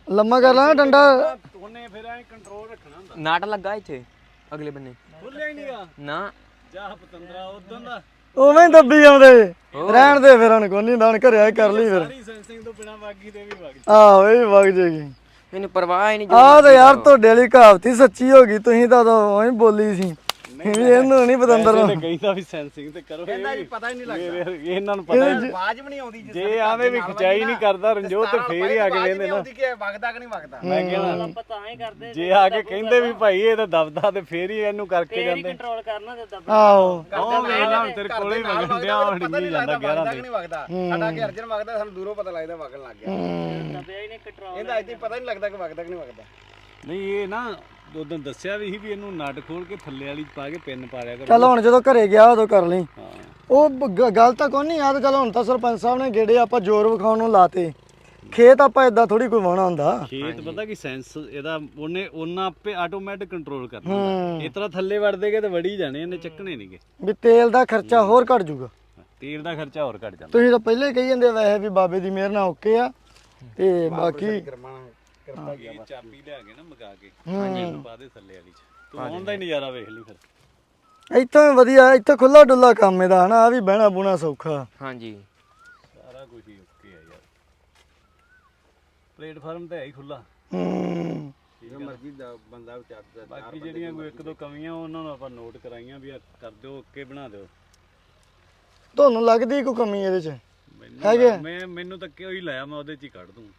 ਲੰਮਾ ਕਰ ਲਾ ਡੰਡਾ। ਉਹਨੇ ਫਿਰ ਐ ਕੰਟਰੋਲ ਰੱਖਣਾ ਹੁੰਦਾ। ਨਾਟ ਲੱਗਾ ਇੱਥੇ ਅਗਲੇ ਬੰਨੇ। ਖੁੱਲਿਆ ਹੀ ਨਹੀਂਗਾ ਨਾ। ਜਾ ਪਤੰਦਰਾ ਉਦੋਂ ਦਾ। ਉਵੇਂ ਹੀ ਦੱਬੀ ਆਉਂਦੇ। ਰਹਿਣ ਦੇ ਫਿਰ ਹੁਣ ਕੋਈ ਨਹੀਂ ਦਾਣ ਘਰੇ ਆ ਕਰ ਲਈ ਫਿਰ। ਸਾਰੀ ਸੈਂਸਿੰਗ ਤੋਂ ਬਿਨਾ ਬਾਗੀ ਤੇ ਵੀ ਵਗ ਆਹੋ ਇਹ ਵੀ ਵਗ ਜੇਗੀ ਮੈਨੂੰ ਪਰਵਾਹ ਹੀ ਨਹੀਂ ਆਹ ਤਾਂ ਯਾਰ ਤੁਹਾਡੇ ਵਾਲੀ ਕਹਾਵਤ ਹੀ ਸੱਚੀ ਹੋ ਗਈ ਤੁਸੀਂ ਤਾਂ ਬੋਲੀ ਸੀ। ਇਹਨੂੰ ਨਹੀਂ ਪਤੰਦਰ ਇਹਨੇ ਕਹੀਦਾ ਵੀ ਸੈਂਸਿੰਗ ਤੇ ਕਰੋ। ਕਹਿੰਦਾ ਜੀ ਪਤਾ ਹੀ ਨਹੀਂ ਲੱਗਦਾ। ਇਹਨਾਂ ਨੂੰ ਪਤਾ ਹੀ ਆਵਾਜ਼ ਵੀ ਨਹੀਂ ਆਉਂਦੀ ਜੇ ਆਵੇਂ ਵੀ ਖਿਚਾਈ ਨਹੀਂ ਕਰਦਾ ਰਣਜੋਤ ਤੇ ਫੇਰ ਹੀ ਆ ਕੇ ਵੇਂਦੇ ਨਾ। ਆਉਂਦੀ ਕਿ ਵਗਦਾ ਕਿ ਨਹੀਂ ਵਗਦਾ? ਮੈਂ ਕਹਿਣਾ ਜੇ ਆ ਕੇ ਕਹਿੰਦੇ ਵੀ ਭਾਈ ਇਹ ਤਾਂ ਦਬਦਾ ਤੇ ਫੇਰ ਹੀ ਇਹਨੂੰ ਕਰਕੇ ਜਾਂਦੇ। ਆਹੋ। ਉਹ ਵੇਲਾ ਹੁਣ ਤੇਰੇ ਕੋਲੇ ਹੀ ਵਗਣ ਡਿਆ ਹੁਣ ਨਹੀਂ ਜਾਂਦਾ ਲੱਗਦਾ 11 ਵਗਦਾ ਤੇ ਕਿ ਨਹੀਂ ਵਗਦਾ। ਸਾਡਾ ਕਿ ਅਰਜਨ ਵਗਦਾ ਸਾਨੂੰ ਦੂਰੋਂ ਪਤਾ ਲੱਗਦਾ ਵਗਣ ਲੱਗ ਗਿਆ। ਇਹਦਾ ਇੱਥੇ ਪਤਾ ਨਹੀਂ ਲੱਗਦਾ ਕਿ ਵਗਦਾ ਕਿ ਨਹੀਂ ਵਗਦਾ। ਨਹੀਂ ਇਹ ਨਾ ਉਦੋਂ ਦੱਸਿਆ ਵੀ ਸੀ ਵੀ ਇਹਨੂੰ ਨਟ ਖੋਲ ਕੇ ਥੱਲੇ ਵਾਲੀ ਪਾ ਕੇ ਪਿੰਨ ਪਾ ਰਿਆ ਕਰ। ਚੱਲ ਹੁਣ ਜਦੋਂ ਘਰੇ ਗਿਆ ਉਦੋਂ ਕਰ ਲਈ। ਹਾਂ। ਉਹ ਬ- ਗ- ਗੱਲ ਤਾਂ ਕੋਈ ਨਹੀਂ ਯਾਦ ਚੱਲ ਹੁਣ ਤਾਂ ਸਰਪੰਚ ਸਾਹਿਬ ਨੇ ਗੇੜੇ ਆਪਾਂ ਜ਼ੋਰ ਵਿਖਾਉਣ ਨੂੰ ਲਾਤੇ। ਖੇਤ ਆਪਾਂ ਇਦਾਂ ਥੋੜੀ ਕੋਈ ਵਾਹਣਾ ਹੁੰਦਾ। ਖੇਤ ਪਤਾ ਕੀ ਸੈਂਸ ਇਹਦਾ ਉਹਨੇ ਉਹਨਾਂ ਆਪੇ ਆਟੋਮੈਟਿਕ ਕੰਟਰੋਲ ਕਰਨਾ ਇਸ ਤਰ੍ਹਾਂ ਥੱਲੇ ਵੜ ਦੇਗੇ ਤੇ ਵੜੀ ਜਾਣੇ ਇਹਨੇ ਚੱਕਣੇ ਨਹੀਂਗੇ ਵੀ ਤੇਲ ਦਾ ਖਰਚਾ ਹੋਰ ਘਟ ਜਾਊਗਾ। ਤੇਲ ਦਾ ਖਰਚਾ ਹੋਰ ਘਟ ਜਾਂਦਾ। ਤੁਸੀਂ ਤਾਂ ਪਹਿਲੇ ਹੀ ਕਹੀ ਜਾਂਦੇ ਵੈਸੇ ਵੀ ਬਾਬੇ ਦੀ ਮਿਹਰ ਨਾਲ ਓਕੇ ਆ। ਤੇ ਬਾਕੀ ਕਰਮਾ ਕਿਰਪਾ ਇਹ ਚਾਬੀ ਲਿਆ ਕੇ ਨਾ ਮਗਾ ਕੇ ਹੂੰ। ਪਾ ਦੇ ਥੱਲੇ ਵਾਲੀ ਚ। ਤੂੰ ਆਉਣ ਦਾ। ਹੀ ਨਜ਼ਾਰਾ ਵੇਖ ਲਈ ਫਿਰ। ਇੱਥੋਂ ਵਧੀਆ ਇੱਥੇ ਖੁੱਲਾ ਡੁੱਲਾ ਕੰਮ ਇਹਦਾ ਹਨਾ ਆ ਵੀ ਬਹਿਣਾ ਬੁਣਾ ਸੌਖਾ। ਹਾਂਜੀ। ਸਾਰਾ ਕੁਝ ਹੀ ਓਕੇ ਆ ਯਾਰ। ਪਲੇਟਫਾਰਮ ਤੇ ਹੈ ਹੀ ਖੁੱਲਾ ਹੂੰ। ਜੋ ਮਰਜ਼ੀ ਦਾ ਬੰਦਾ ਵਿਚਾਰਦਾ ਬਾਕੀ ਜਿਹੜੀਆਂ ਕੋਈ ਇੱਕ ਦੋ। ਕਮੀਆਂ ਉਹਨਾਂ ਨੂੰ ਆਪਾਂ ਨੋਟ ਕਰਾਈਆਂ ਵੀ ਆ ਕਰ ਦਿਓ ਓਕੇ ਬਣਾ ਦਿਓ। ਤੁਹਾਨੂੰ ਲੱਗਦੀ ਕੋਈ ਕਮੀ ਇਹਦੇ 'ਚ? ਹੈਗੇ? ਮੈਂ ਮੈਨੂੰ ਤਾਂ ਕਿਉਂ ਹੀ ਲਾਇਆ ਮੈਂ ਉਹਦੇ ਚ ਹੀ ਕੱਢ ਦੂੰ।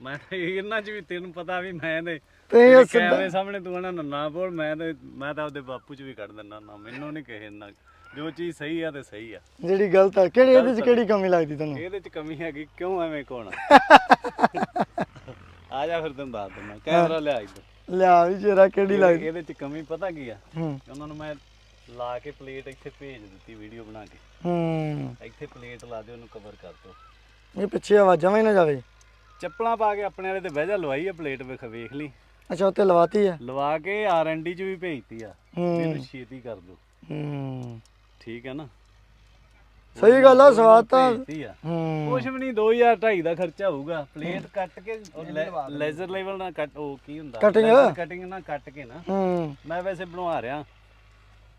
ਮੈਂ ਤਾਂ ਇਹਨਾਂ ਚ ਵੀ ਤੈਨੂੰ ਪਤਾ ਵੀ ਮੈਂ ਤੇ ਤੇ ਸਿੱਧਾ- ਕੈਮਰੇ ਸਾਹਮਣੇ ਤੂੰ ਨਾ ਨਾ ਬੋਲ ਮੈਂ ਤੇ ਮੈਂ ਤਾਂ ਉਹਦੇ ਬਾਪੂ ਚ ਵੀ ਕੱਢ ਦਿੰਦਾ ਨਾ ਮੈਨੂੰ ਨਹੀਂ ਕਹੇ ਨਾ ਜੋ ਚੀਜ਼ ਸਹੀ ਆ ਤੇ ਸਹੀ ਆ। ਜਿਹੜੀ ਗਲਤ ਆ ਕਿਹੜੀ ਇਹਦੇ 'ਚ ਕਿਹੜੀ ਕਮੀ ਲੱਗਦੀ ਤੁਹਾਨੂੰ ਇਹਦੇ ਚ ਕਮੀ ਹੈਗੀ ਕਿਉਂ ਐਵੇਂ ਕੋਣ ਆ? ਜਾ ਫਿਰ ਤੈਨੂੰ ਦੱਸ ਦਿੰਦਾ ਕੈਮਰਾ ਲਿਆ ਇੱਧਰ। ਲਿਆ ਵੀ ਜਰਾ ਕਿਹੜੀ ਲੱਗਦੀ? ਇਹਦੇ ਚ ਕਮੀ ਪਤਾ ਕੀ ਆ? ਉਹਨਾਂ ਨੂੰ ਮੈਂ ਲਾ ਕੇ ਪਲੇਟ ਇੱਥੇ ਭੇਜ ਦਿੱਤੀ ਵੀਡੀਓ ਬਣਾ ਕੇ। ਹੂੰ। ਇੱਥੇ ਪਲੇਟ ਲਾ ਦੇ ਉਹਨੂੰ ਕਵਰ ਕਰ ਦੋ ਇਹ ਪਿੱਛੇ ਆਵਾਜ਼ਾਂ ਵੀ ਨਾ ਜਾਵੇ। ਚੱਪਲਾਂ ਪਾ ਕੇ ਆਪਣੇ ਵਾਲੇ ਤੇ ਬਹਿ ਜਾ ਲਵਾਈ ਆ ਪਲੇਟ ਵੇਖ ਵੇਖ ਲਈ। ਅੱਛਾ ਉੱਤੇ ਲਵਾਤੀ ਆ? ਲਵਾ ਕੇ ਆਰਐਨਡੀ ਚ ਵੀ ਭੇਜਤੀ ਆ। ਇਹਨੂੰ ਛੇਤੀ ਕਰ ਦੋ ਹੂੰ। ਠੀਕ ਹੈ ਨਾ? ਸਹੀ ਗੱਲ ਆ ਸਵਾਦ ਤਾਂ ਹੂੰ। ਕੁਛ ਵੀ ਨਹੀਂ 2000 2.5 ਦਾ ਖਰਚਾ ਹੋਊਗਾ। ਪਲੇਟ ਕੱਟ ਕੇ ਲੇਜ਼ਰ ਲੈਵਲ ਨਾਲ ਕੱਟ ਉਹ ਕੀ ਹੁੰਦਾ? Cutting? ਕਟਿੰਗ ਨਾਲ ਕੱਟ ਕੇ ਨਾ। ਹੂੰ। ਮੈਂ ਵੈਸੇ ਬਣਵਾ ਰਿਹਾ।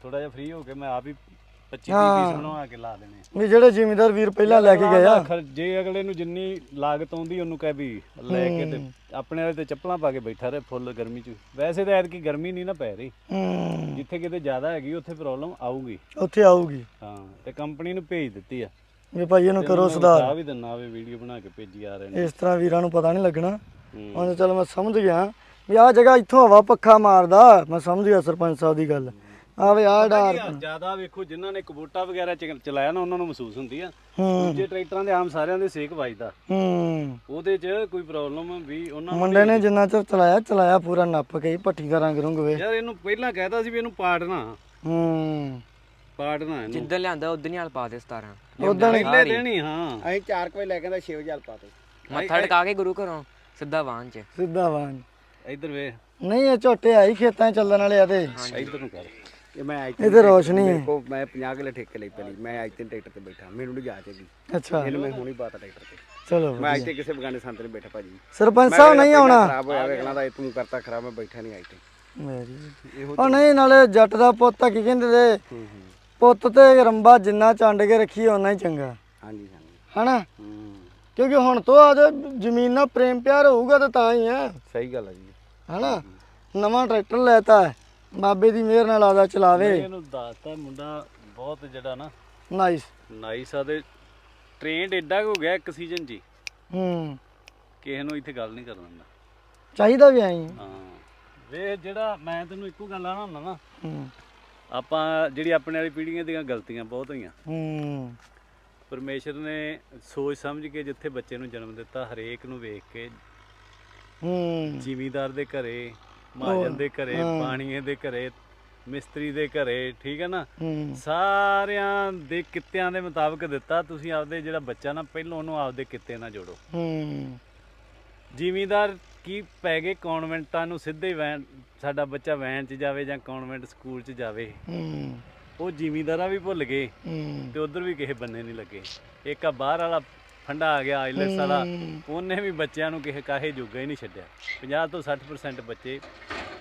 ਥੋੜਾ ਜਿਹਾ ਫ੍ਰੀ ਹੋ ਕੇ ਮੈਂ ਆਪ ਹੀ 25 ਹਾਂ। ਪੀਸ ਬਣਵਾ ਕੇ ਲਾ ਦੇਣੇ ਆ। ਵੀ ਜਿਹੜੇ ਜ਼ਿਮੀਦਾਰ ਵੀਰ ਪਹਿਲਾਂ ਲੈ ਕੇ ਗਏ ਆ। ਖਰ- ਜੇ ਅਗਲੇ ਨੂੰ ਜਿੰਨੀ ਲਾਗਤ ਆਉਂਦੀ ਉਹਨੂੰ ਕਹਿ ਵੀ ਲੈ ਕੇ ਤੇ ਆਪਣੇ ਵਾਲੇ ਤੇ ਚੱਪਲਾਂ ਪਾ ਕੇ ਬੈਠਾ ਰਹੇ ਫੁੱਲ ਗਰਮੀ 'ਚ। ਵੈਸੇ ਤਾਂ ਐਤਕੀ ਗਰਮੀ ਨਹੀਂ ਨਾ ਪੈ ਰਹੀ। ਹੂੰ। ਜਿੱਥੇ ਕਿਤੇ ਜ਼ਿਆਦਾ ਹੈਗੀ ਉੱਥੇ ਪ੍ਰੋਬਲਮ ਆਊਗੀ। ਉੱਥੇ ਆਊਗੀ। ਹਾਂ ਤੇ ਕੰਪਨੀ ਨੂੰ ਭੇਜ ਦਿੱਤੀ ਆ। ਵੀ ਭਾਈ ਇਹਨੂੰ ਕਰੋ ਆ ਸੁਧਾਰ। ਵੀ ਦਿੰਨਾ ਵੇ ਵੀਡੀਓ ਬਣਾ ਕੇ ਭੇਜੀ ਆ ਰਹੇ ਨੇ। ਇਸ ਤਰ੍ਹਾਂ ਵੀਰਾਂ ਨੂੰ ਪਤਾ ਨਹੀਂ ਲੱਗਣਾ। ਹੂੰ। ਹੁਣ ਚਲ ਮੈਂ ਸਮਝ ਗਿਆ ਵੀ ਆਹ ਜਗ੍ਹਾ ਇੱਥੋਂ ਹਵਾ ਪੱਖਾ ਮਾਰਦਾ। ਮੈਂ ਸਮਝ ਗਿਆ ਸਰਪੰਚ ਸਾਹਿਬ ਦੀ ਗੱਲ। ਆਵੇ ਆਹ ਡਾਰ ਜ਼ਿਆਦਾ ਵੇਖੋ ਜਿਨ੍ਹਾਂ ਨੇ ਕਬੂਟਾ ਵਗੈਰਾ ਚ- ਚਲਾਇਆ ਨਾ ਉਹਨਾਂ ਨੂੰ ਮਹਿਸੂਸ ਹੁੰਦੀ ਆ। ਹੂੰ। ਦੂਜੇ ਟਰੈਕਟਰਾਂ ਦੇ ਆਮ ਸਾਰਿਆਂ ਦੇ ਸੇਕ ਵੱਜਦਾ। ਹੂੰ। ਉਹਦੇ 'ਚ ਕੋਈ ਪ੍ਰੋਬਲਮ ਵੀ ਉਹਨਾਂ ਨੂੰ ਮੁੰਡੇ ਨੇ ਜਿੰਨਾ ਚਿਰ ਚਲਾਇਆ ਚਲਾਇਆ ਪੂਰਾ ਨੱਪ ਕੇ ਹੀ ਭੱਠੀ ਦਾ ਰੰਗ ਰੁੰਗ ਵੇ। ਯਾਰ ਇਹਨੂੰ ਪਹਿਲਾਂ ਕਹਿਤਾ ਸੀ ਵੀ ਇਹਨੂੰ ਪਾੜਨਾ। ਹੂੰ। ਪਾੜਨਾ ਇਹਨੂੰ। ਜਿੱਦਾਂ ਲਿਆਂਦਾ ਉਦੋਂ ਨਹੀਂ ਹਾਲ ਪਾ ਦੇ 17 ਉਦੋਂ ਪਹਿਲੇ ਦੇਣੀ ਹਾਂ ਅਸੀਂ 4 ਵਜੇ ਲੈ ਕੇ ਆਂਦਾ 6 ਵਜੇ ਹਲ ਪਾਤੇ ਮੱਥਾ ਟਕਾ ਕੇ ਗੁਰੂ ਘਰੋਂ ਸਿੱਧਾ ਵਾਹਨ ਚ। ਸਿੱਧਾ ਵਾਂ ਇੱਧਰ ਵੇ ਨਹੀਂ ਇਹ ਝੋਟੇ ਆਈ ਖੇਤਾਂ 'ਚ ਚੱਲਣ ਵਾਲੇ ਆ ਤੇ। ਇੱਧਰ ਨੂੰ ਕਰ। ਇਹ ਮੈਂ ਅੱਜ ਇਹ ਤੇ ਰੋਸ਼ਨੀ ਹੈ। ਦੇਖੋ ਮੈਂ 50 ਕਿਲੇ ਠੇਕੇ ਲਈ ਪਹਿਲੀ ਮੈਂ ਅੱਜ ਤੇ ਟਰੈਕਟਰ ਤੇ ਬੈਠਾ। ਮੈਨੂੰ ਨਹੀਂ ਜਾਚ ਹੈਗੀ। ਅੱਛਾ। ਇਹਨੂੰ ਮੈਂ ਹੁਣੀ ਪਾਤਾ ਟਰੈਕਟਰ ਤੇ। ਚਲੋ ਮੈਂ ਅੱਜ ਤੇ ਕਿਸੇ ਬਗਾਨੇ ਸੰਤ ਨੇ ਬੈਠਾ ਭਾਜੀ। ਸਰਪੰਚ ਸਾਹਿਬ ਨਹੀਂ ਆਉਣਾ। ਖਰਾਬ ਹੋਇਆ ਵੇਖਣਾ ਦਾ ਇਹ ਤੂੰ ਕਰਤਾ ਖਰਾਬ ਮੈਂ ਬੈਠਾ ਨਹੀਂ ਅੱਜ ਤੇ। ਉਹ ਨਹੀਂ ਨਾਲੇ ਜੱਟ ਦਾ ਪੁੱਤ ਆ ਕੀ ਕਹਿੰਦੇ ਤੇ? ਪੁੱਤ ਤੇ ਰੰਬਾ ਜਿੰਨਾ ਚੰਡ ਕੇ ਰੱਖੀ ਓਨਾ ਹੀ ਚੰਗਾ। ਹਾਂਜੀ ਹਾਂਜੀ। ਹਨਾ? ਹੂੰ। ਕਿਉਂਕਿ ਹੁਣ ਤੋਂ ਆ ਜ਼ਮੀਨ ਨਾਲ ਪ੍ਰੇਮ ਪਿਆਰ ਹੋਊਗਾ ਤਾਂ ਤਾਂ ਹੀ ਆ ਸਹੀ ਗੱਲ ਹੈ ਜੀ। ਹਨਾ? ਨਵਾਂ ਟਰੈਕਟਰ ਲੈਤਾ ਹੈ। ਬਾਬੇ ਦੀ ਮਿਹਰ ਨਾਲ ਆਦਾ ਚਲਾਵੇ। ਇਹਨੂੰ ਦੱਸਤਾ ਮੁੰਡਾ ਬਹੁਤ ਜਿਹੜਾ ਨਾ ਨਾਈਸ ਨਾਈਸ ਆ ਤੇ ਟ੍ਰੇਨਡ ਕੁ ਹੋ ਗਿਆ ਇੱਕ ਸੀਜ਼ਨ 'ਚ ਹੀ, ਕਿਸੇ ਨੂੰ ਇੱਥੇ ਗੱਲ ਨਹੀਂ ਕਰਨ ਦਿੰਦਾ। ਚਾਹੀਦਾ ਵੀ ਆਈ ਹਾਂ। ਵੇ ਜਿਹੜਾ ਮੈਂ ਤੈਨੂੰ ਇੱਕੋ ਗੱਲ ਆਣਾ ਹੁੰਦਾ ਨਾ ਹੂੰ। ਆਪਾਂ ਜਿਹੜੀ ਆਪਣੇ ਵਾਲੀ ਪੀੜ੍ਹੀਆਂ ਦੀਆਂ ਗਲਤੀਆਂ ਬਹੁਤ ਹੋਈਆਂ। ਹੂੰ। ਪਰਮੇਸ਼ਰ ਨੇ ਸੋਚ ਸਮਝ ਕੇ ਜਿੱਥੇ ਬੱਚੇ ਨੂੰ ਜਨਮ ਦਿੱਤਾ ਹਰੇਕ ਨੂੰ ਵੇਖ ਕੇ ਹੂੰ। ਜ਼ਿਮੀਦਾਰ ਦੇ ਘਰੇ ਮਹਾਜਨ ਦੇ ਘਰੇ ਪਾਣੀਏ ਦੇ ਘਰੇ ਮਿਸਤਰੀ ਦੇ ਘਰੇ ਠੀਕ ਹੈ ਨਾ? ਸਾਰਿਆਂ ਦੇ ਕਿੱਤਿਆਂ ਦੇ ਮੁਤਾਬਕ ਦਿੱਤਾ। ਤੁਸੀਂ ਆਪਦੇ ਜਿਹੜਾ ਬੱਚਾ ਨਾ ਪਹਿਲਾਂ ਉਹਨੂੰ ਆਪਦੇ ਕਿੱਤੇ ਨਾਲ ਜੋੜੋ। ਹੂੰ। ਜ਼ਿਮੀਦਾਰ ਕੀ ਪੈ ਗਏ ਕਨਵੈਂਟਾਂ ਨੂੰ ਸਿੱਧੇ ਵੈਨ ਸਾਡਾ ਬੱਚਾ ਵੈਨ 'ਚ ਜਾਵੇ ਜਾਂ ਕਨਵੈਂਟ ਸਕੂਲ 'ਚ ਜਾਵੇ। ਹੂੰ। ਉਹ ਜ਼ਿਮੀਦਾਰਾਂ ਵੀ ਭੁੱਲ ਗਏ ਤੇ ਉਧਰ ਵੀ ਕਿਸੇ ਬੰਨੇ ਨਹੀਂ ਲੱਗੇ। ਇੱਕ ਆ ਬਾਹਰ ਵਾਲਾ ਫੰਡਾ ਆ ਗਿਆ ਆਈਲੈਟਸ ਵਾਲਾ। ਉਹਨੇ ਵੀ ਬੱਚਿਆਂ ਨੂੰ ਕਿਸੇ ਕਾਹੇ ਜੋਗਾ ਹੀ ਨਹੀਂ ਛੱਡਿਆ। 50 ਤੋਂ 60% ਬੱਚੇ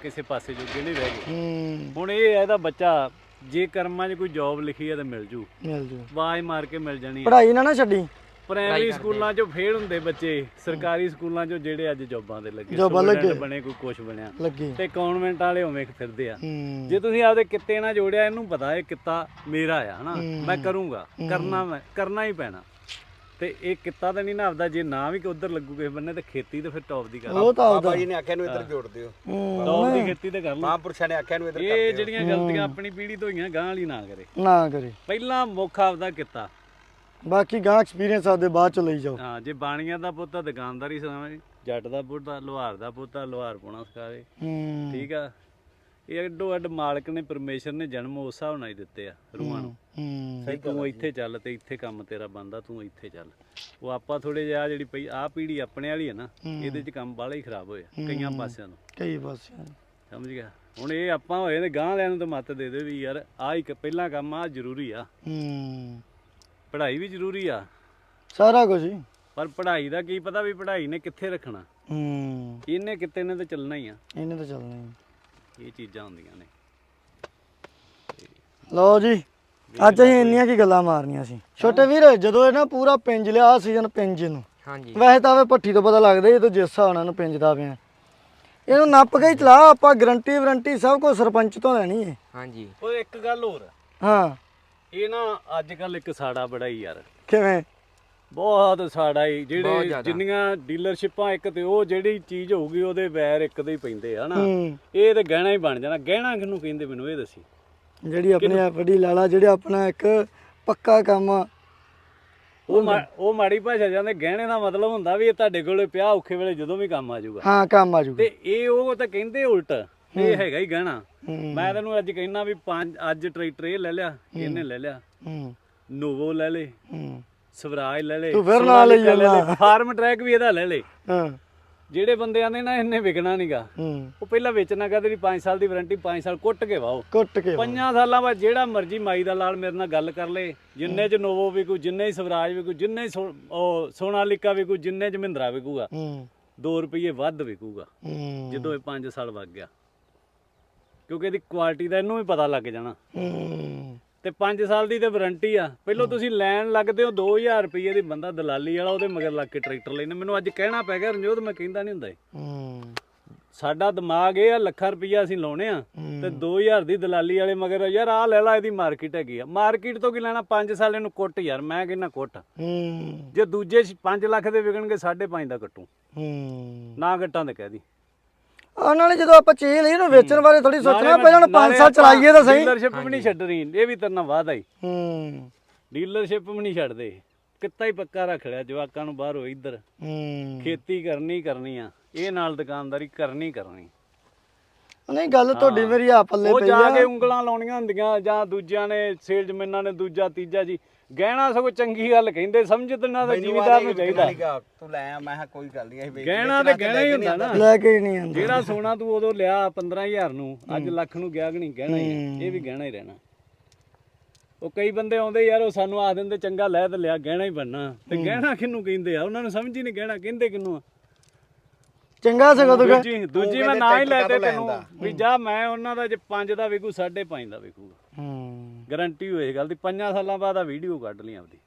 ਕਿਸੇ ਪਾਸੇ ਜੋਗੇ ਨਹੀਂ ਰਹਿ ਗਏ। ਹੂੰ। ਹੁਣ ਇਹ ਹੈ ਇਹਦਾ ਬੱਚਾ ਜੇ ਕਰਮਾਂ 'ਚ ਕੋਈ ਜੌਬ ਲਿਖੀ ਹੈ ਤਾਂ ਮਿਲ ਜੂ। ਮਿਲ ਜੂ। ਆਵਾਜ਼ ਮਾਰ ਕੇ ਮਿਲ ਜਾਣੀ ਹੈ। ਪੜ੍ਹਾਈ ਨਾ ਨਾ ਛੱਡੀ। ਪ੍ਰਾਇਮਰੀ ਸਕੂਲਾਂ 'ਚੋਂ ਫੇਲ ਹੁੰਦੇ ਬੱਚੇ ਸਰਕਾਰੀ ਸਕੂਲਾਂ 'ਚੋਂ ਜਿਹੜੇ ਅੱਜ ਜੌਬਾਂ ਤੇ ਲੱਗੇ ਜੌਬਾਂ ਲੱਗੇ। ਬਣੇ ਕੋਈ ਕੁਛ ਬਣਿਆ। ਲੱਗੀ। ਤੇ ਕਨਵੈਂਟ ਵਾਲੇ ਉਵੇਂ ਫਿਰਦੇ ਆ। ਜੇ ਤੁਸੀਂ ਆਪਦੇ ਕਿੱਤੇ ਨਾਲ ਜੋੜਿਆ ਇਹਨੂੰ ਪਤਾ ਇਹ ਕਿੱਤਾ ਮੇਰਾ ਆ ਹਨਾ? ਮੈਂ ਕਰੂੰਗਾ। ਕਰਨਾ ਮੈਂ ਕਰਨਾ ਹੀ ਪੈਣਾ। ਤੇ ਇਹ ਕਿੱਤਾ ਤਾਂ ਨਹੀਂ ਨਾ ਆਪਦਾ ਜੇ ਨਾ ਵੀ ਕਿ ਉਧਰ ਲੱਗੂ ਕਿਸੇ ਬੰਨੇ ਤੇ ਖੇਤੀ ਤੇ ਫਿਰ ਟੌਪ ਦੀ ਕਰ ਉਹ ਤਾਂ ਬਾਬਾ ਜੀ ਨੇ ਆਖਿਆ ਨੂੰ ਇੱਧਰ ਜੋੜ ਦਿਓ ਹੂੰ। ਟੌਪ ਦੀ ਖੇਤੀ ਤੇ ਕਰ ਲਓ ਮਹਾਂਪੁਰਸ਼ਾਂ ਨੇ ਆਖਿਆ ਨੂੰ ਇੱਧਰ ਕਰ ਇਹ ਜਿਹੜੀਆਂ ਗਲਤੀਆਂ ਆਪਣੀ ਪੀੜ੍ਹੀ ਤੋਂ ਹੋਈਆਂ ਗਾਂ ਵਾਲੀ ਨਾ ਕਰੇ। ਨਾ ਕਰੇ। ਪਹਿਲਾਂ ਮੁੱਖ ਆਪਦਾ ਕਿੱਤਾ। ਬਾਕੀ ਗਾਂ ਐਕਸਪੀਰੀਅੰਸ ਆਪਦੇ ਬਾਅਦ ਚ ਲਈ ਜਾਓ। ਹਾਂ ਜੇ ਬਾਣੀਆਂ ਦਾ ਪੁੱਤ ਆ ਦੁਕਾਨਦਾਰੀ ਸਮਝ ਜੱਟ ਦਾ ਪੁੱਤ ਆ ਲੋਹਾਰ ਦਾ ਪੁੱਤ ਲੋਹਾਰ ਪਾਉਣਾ ਸਿਖਾਵੇ। ਹੂੰ। ਠੀਕ ਆ? ਇਹ ਅੱਡੋ ਅੱਡ ਮਾਲਕ ਨੇ ਪਰਮੇਸ਼ਰ ਨੇ ਜਨਮ ਉਸ ਹਿਸਾਬ ਨਾਲ ਹੀ ਦਿੱਤੇ ਆ ਰੂਹਾਂ ਨੂੰ। ਹੂੰ ਤੂੰ ਇੱਥੇ ਚੱਲ ਤੇ ਇੱਥੇ ਕੰਮ ਤੇਰਾ ਬੰਦਾ ਤੂੰ ਇੱਥੇ ਚੱਲ। ਉਹ ਆਪਾਂ ਥੋੜੇ ਜਿਹਾ ਜਿਹੜੀ ਪਈ ਆ ਪੀੜੀ ਆਪਣੇ ਵਾਲੀ ਹੈ ਨਾ ਇਹਦੇ 'ਚ ਕੰਮ ਬਾਹਲਾ ਹੀ ਖਰਾਬ ਹੋਇਆ ਕਈਆਂ ਪਾਸਿਆਂ ਨੂੰ ਕਈ ਪਾਸਿਆਂ ਸਮਝ ਗਿਆ? ਹੁਣ ਇਹ ਆਪਾਂ ਹੋਏ ਨੇ ਗਾਂ ਲੈਣ ਨੂੰ ਤਾਂ ਮੱਤ ਦੇ ਦੇ ਵੀ ਯਾਰ ਆ ਇੱਕ ਪਹਿਲਾ ਕੰਮ ਆ ਜ਼ਰੂਰੀ ਆ। ਹੂੰ। ਪੜ੍ਹਾਈ ਵੀ ਜ਼ਰੂਰੀ ਆ। ਸਾਰਾ ਕੁਝ ਹੀ। ਪਰ ਪੜ੍ਹਾਈ ਦਾ ਕੀ ਪਤਾ ਵੀ ਪੜ੍ਹਾਈ ਨੇ ਕਿੱਥੇ ਰੱਖਣਾ। ਹੂੰ। ਇਹਨੇ ਕਿਤੇ ਨੇ ਤਾਂ ਚੱਲਣਾ ਹੀ ਆ। ਇਹਨੇ ਤਾਂ ਚੱਲਣਾ ਹੀ ਇਹ ਚੀਜ਼ਾਂ ਹੁੰਦੀਆਂ ਨੇ। ਲਓ ਜੀ ਅੱਜ ਅਸੀਂ ਇੰਨੀਆਂ ਕੀ ਗੱਲਾਂ ਮਾਰਨੀਆਂ ਸੀ। ਛੋਟੇ ਵੀਰ ਜਦੋਂ ਇਹ ਨਾ ਪੂਰਾ ਪਿੰਜ ਲਿਆ ਸੀਜ਼ਨ ਪਿੰਜ ਨੂੰ ਹਾਂਜੀ। ਵੈਸੇ ਤਾਂ ਵੇ ਪੱਠੀ ਤੋਂ ਪਤਾ ਲੱਗਦਾ ਇਹ ਤਾਂ ਜਿਸ ਹਿਸਾਬ ਨਾਲ ਇਹਨੂੰ ਪਿੰਜਦਾ ਪਿਆ। ਇਹਨੂੰ ਨੱਪ ਕੇ ਹੀ ਚਲਾ ਆਪਾਂ ਗਰੰਟੀ ਵਾਰੰਟੀ ਸਭ ਕੁਝ ਸਰਪੰਚ ਤੋਂ ਲੈਣੀ ਹੈ ਹਾਂਜੀ। ਉਹ ਇੱਕ ਗੱਲ ਹੋਰ। ਹਾਂ। ਇਹ ਨਾ ਅੱਜ ਕੱਲ ਇੱਕ ਸਾੜਾ ਬੜਾ ਹੀ ਯਾਰ। ਕਿਵੇਂ? ਬਹੁਤ ਸਾੜਾ ਹੀ ਬਹੁਤ ਜਿਹੜੇ ਜ਼ਿਆਦਾ। ਜਿੰਨੀਆਂ ਡੀਲਰਸ਼ਿਪਾਂ ਇੱਕ ਤੇ ਉਹ ਜਿਹੜੀ ਚੀਜ਼ ਹੋਊਗੀ ਉਹਦੇ ਵੈਰ ਇੱਕ ਦੇ ਹੀ ਪੈਂਦੇ ਆ ਹਨਾ ਹੂੰ। ਇਹ ਤੇ ਗਹਿਣਾ ਹੀ ਬਣ ਜਾਣਾ। ਗਹਿਣਾ ਕਿਹਨੂੰ ਕਹਿੰਦੇ ਮੈਨੂੰ ਇਹ ਦੱਸੀ। ਜਿਹੜੀ ਆਪਣੀ ਆ ਵੱਡੀ ਲਾਲਾ ਜਿਹੜਾ ਆਪਣਾ ਇੱਕ ਪੱਕਾ ਕੰਮ ਆ। ਉਹ ਮਾ- ਉਹ ਮਾੜੀ ਭਾਸ਼ਾ ਜਾਂਦੇ ਗਹਿਣੇ ਦਾ ਮਤਲਬ ਹੁੰਦਾ ਵੀ ਇਹ ਤੁਹਾਡੇ ਕੋਲੇ ਪਿਆ ਔਖੇ ਵੇਲੇ ਜਦੋਂ ਵੀ ਕੰਮ ਆ ਜਾਊਗਾ। ਹਾਂ ਕੰਮ ਆ ਜੂਗਾ ਤੇ ਇਹ ਉਹ ਤਾਂ ਕਹਿੰਦੇ ਉਲਟ ਇਹ ਹੈਗਾ ਹੀ ਗਹਿਣਾ। ਹੂੰ। ਮੈਂ ਤੈਨੂੰ ਅੱਜ ਕਹਿਣਾ ਵੀ ਪੰਜ ਅੱਜ ਟਰੈਕਟਰ ਇਹ ਲੈ ਲਿਆ ਇਹਨੇ ਲੈ ਲਿਆ। ਹੂੰ। ਨੋਵੋ ਲੈ ਲੇ। ਹੂੰ। ਸਵਰਾਜ ਲੈ ਲੇ ਤੂੰ ਫਿਰ ਲਈ ਸੋਨਾਲੀਕਾ ਲੈ ਲੇ, ਜਾਣਾ। ਫਾਰਮ ਟਰੈਕ ਵੀ ਇਹਦਾ ਲੈ ਲੇ। ਹਾਂ। ਜਿਹੜੇ ਬੰਦਿਆਂ ਨੇ ਨਾ ਇਹਨੇ ਵਿਕਣਾ ਨਹੀਂਗਾ ਹੂੰ। ਉਹ ਪਹਿਲਾਂ ਵੇਚਣਾ ਕਹਦੇ ਵੀ 5 ਸਾਲ ਦੀ ਵਾਰੰਟੀ 5 ਸਾਲ ਕੁੱਟ ਕੇ ਵਾਓ। ਕੁੱਟ ਕੇ ਪੰਜਾਂ ਸਾਲਾਂ ਬਾਅਦ ਜਿਹੜਾ ਮਰਜ਼ੀ ਮਾਈ ਦਾ ਲਾਲ ਮੇਰੇ ਨਾਲ ਗੱਲ ਕਰ ਲੇ ਜਿੰਨੇ ਚ ਨੋਵੋ ਵਿਕੂ ਜਿੰਨੇ ਹੀ ਸਵਰਾਜ ਵਿਕੂ ਜਿੰਨੇ ਹੀ ਸੋ- ਉਹ ਸੋਨਾਲੀਕਾ ਵਿਕੂ ਜਿੰਨੇ ਚ ਮਹਿੰਦਰਾ ਵਿਕੂਗਾ ਹੂੰ। 2 ਰੁਪਏ ਵੱਧ ਵਿਕੂਗਾ ਹੂੰ। ਜਦੋਂ ਇਹ 5 ਸਾਲ ਵਗ ਗਿਆ। ਕਿਉਂਕਿ ਇਹਦੀ ਕੁਆਲਿਟੀ ਦਾ ਇਹਨੂੰ ਵੀ ਪਤਾ ਲੱਗ ਜਾਣਾ। ਹੂੰ। ਤੇ 5 ਸਾਲ ਦੀ ਤੇ ਵਾਰੰਟੀ ਆ। ਪਹਿਲਾਂ ਤੁਸੀਂ ਲੈਣ ਲੱਗਦੇ ਹੋ 2000 ਰੁਪਏ ਦੀ ਬੰਦਾ ਦਲਾਲੀ ਵਾਲਾ ਉਹਦੇ ਮਗਰ ਲੱਗ ਕੇ ਟਰੈਕਟਰ ਲੈਣਾ ਮੈਨੂੰ ਅੱਜ ਕਹਿਣਾ ਪੈ ਗਿਆ ਰਣਜੋਤ ਮੈਂ ਕਹਿੰਦਾ ਨਹੀਂ ਹੁੰਦਾ ਇਹ। ਹੂੰ। ਸਾਡਾ ਦਿਮਾਗ ਇਹ ਆ ਲੱਖਾਂ ਰੁਪਈਆ ਅਸੀਂ ਲਾਉਣੇ ਆ। ਤੇ 2000 ਦੀ ਦਲਾਲੀ ਵਾਲੇ ਮਗਰ ਯਾਰ ਆ ਲੈ ਲਾ ਇਹਦੀ ਮਾਰਕੀਟ ਹੈਗੀ ਆ। ਮਾਰਕੀਟ ਤੋਂ ਕੀ ਲੈਣਾ? 5 ਸਾਲ ਇਹਨੂੰ ਕੁੱਟ ਯਾਰ ਮੈਂ ਕਹਿੰਦਾ ਕੁੱਟ। ਹੂੰ। ਜੇ ਦੂਜੇ 5 ਲੱਖ ਦੇ ਵਿਕਣਗੇ 5.5 ਦਾ ਕੱਟੂ। ਹੂੰ। ਨਾ ਕਹਿ ਦੀ। ਉਹਨਾਂ ਨੇ ਜਦੋਂ ਆਪਾਂ ਚੀਜ਼ ਲਈ ਵੇਚਣ ਬਾਰੇ ਥੋੜੀ ਸੋਚਣਾ ਪਹਿਲਾਂ ਉਹਨੂੰ 5 ਸਾਲ ਚਲਾਈਏ ਤਾਂ ਸਹੀ। ਡੀਲਰਸ਼ਿਪ ਵੀ ਨਹੀਂ ਛੱਡਣੀ ਇਹ ਵੀ ਤੇਰੇ ਨਾਲ ਵਾਅਦਾ ਹੀ। ਹੂੰ। ਡੀਲਰਸ਼ਿਪ ਵੀ ਨਹੀਂ ਛੱਡਦੇ। ਕਿੱਤਾ ਹੀ ਪੱਕਾ ਰੱਖ ਲਿਆ ਜਵਾਕਾਂ ਨੂੰ ਬਾਹਰੋਂ ਇੱਧਰ। ਹੂੰ। ਖੇਤੀ ਕਰਨੀ ਕਰਨੀ ਆ ਇਹ ਨਾਲ ਦੁਕਾਨਦਾਰੀ ਕਰਨੀ ਕਰਨੀ। ਨਹੀਂ ਗੱਲ ਤੁਹਾਡੀ ਮੇਰੀ ਆ ਪੱਲੇ ਉਹ ਪਈ ਜਾ ਆ। ਕੇ ਉਂਗਲਾਂ ਲਾਉਣੀਆਂ ਹੁੰਦੀਆਂ ਜਾਂ ਦੂਜਿਆਂ ਨੇ ਸੇਲਜ਼ਮੈਨਾਂ ਨੇ ਦੂਜਾ ਤੀਜਾ ਜੀ ਗਹਿਣਾ ਸਗੋਂ ਚੰਗੀ ਗੱਲ ਕਹਿੰਦੇ ਸਮਝਦਨਾ ਤਾਂ ਜ਼ਿਮੀਦਾਰ ਨੂੰ ਚਾਹੀਦਾ। ਤੂੰ ਲੈ ਆ। ਮੈਂ ਕਿਹਾ ਕੋਈ ਗੱਲ ਨਹੀਂ ਅਸੀਂ ਗਹਿਣਾ ਤੇ ਗਹਿਣਾ ਹੀ ਹੁੰਦਾ ਨਾ। ਲੈ ਕੇ ਹੀ ਨਹੀਂ ਆਉਂਦਾ। ਜਿਹੜਾ ਸੋਨਾ ਤੂੰ ਉਦੋਂ ਲਿਆ 15000 ਨੂੰ ਅੱਜ ਲੱਖ ਨੂੰ ਗਿਆ ਕਿ ਨਹੀਂ ਗਹਿਣਾ ਹੀ ਆ। ਇਹ ਵੀ ਗਹਿਣਾ ਹੀ ਰਹਿਣਾ। ਉਹ ਕਈ ਬੰਦੇ ਆਉਂਦੇ ਯਾਰ ਉਹ ਸਾਨੂੰ ਆਖ ਦਿੰਦੇ ਚੰਗਾ ਲੈ ਤੇ ਲਿਆ ਗਹਿਣਾ ਹੀ ਬਣਨਾ। ਤੇ ਗਹਿਣਾ ਕਿਹਨੂੰ ਕਹਿੰਦੇ ਆ? ਉਹਨਾਂ ਨੂੰ ਸਮਝ ਹੀ ਨਹੀਂ ਗਹਿਣਾ ਕਹਿੰਦੇ ਕਿਹਨੂੰ ਆ? ਚੰਗਾ ਸਗੋਂ ਤੂੰ ਦੂਜੀ ਮੈਂ ਨਾ ਹੀ ਲੈ ਤੇ ਤੈਨੂੰ ਵੀ ਜਾ ਮੈਂ ਉਹਨਾਂ ਦਾ ਜੇ 5 ਦਾ ਵਿਕੂ 5.5 ਦਾ ਵਿਕੂਗਾ ਹੂੰ। ਗਾਰੰਟੀ ਹੋਏ ਗੱਲ ਦੀ। 5 ਸਾਲਾਂ ਬਾਅਦ ਆ ਵੀਡੀਓ ਕੱਢ ਲਈ ਆਪਦੀ।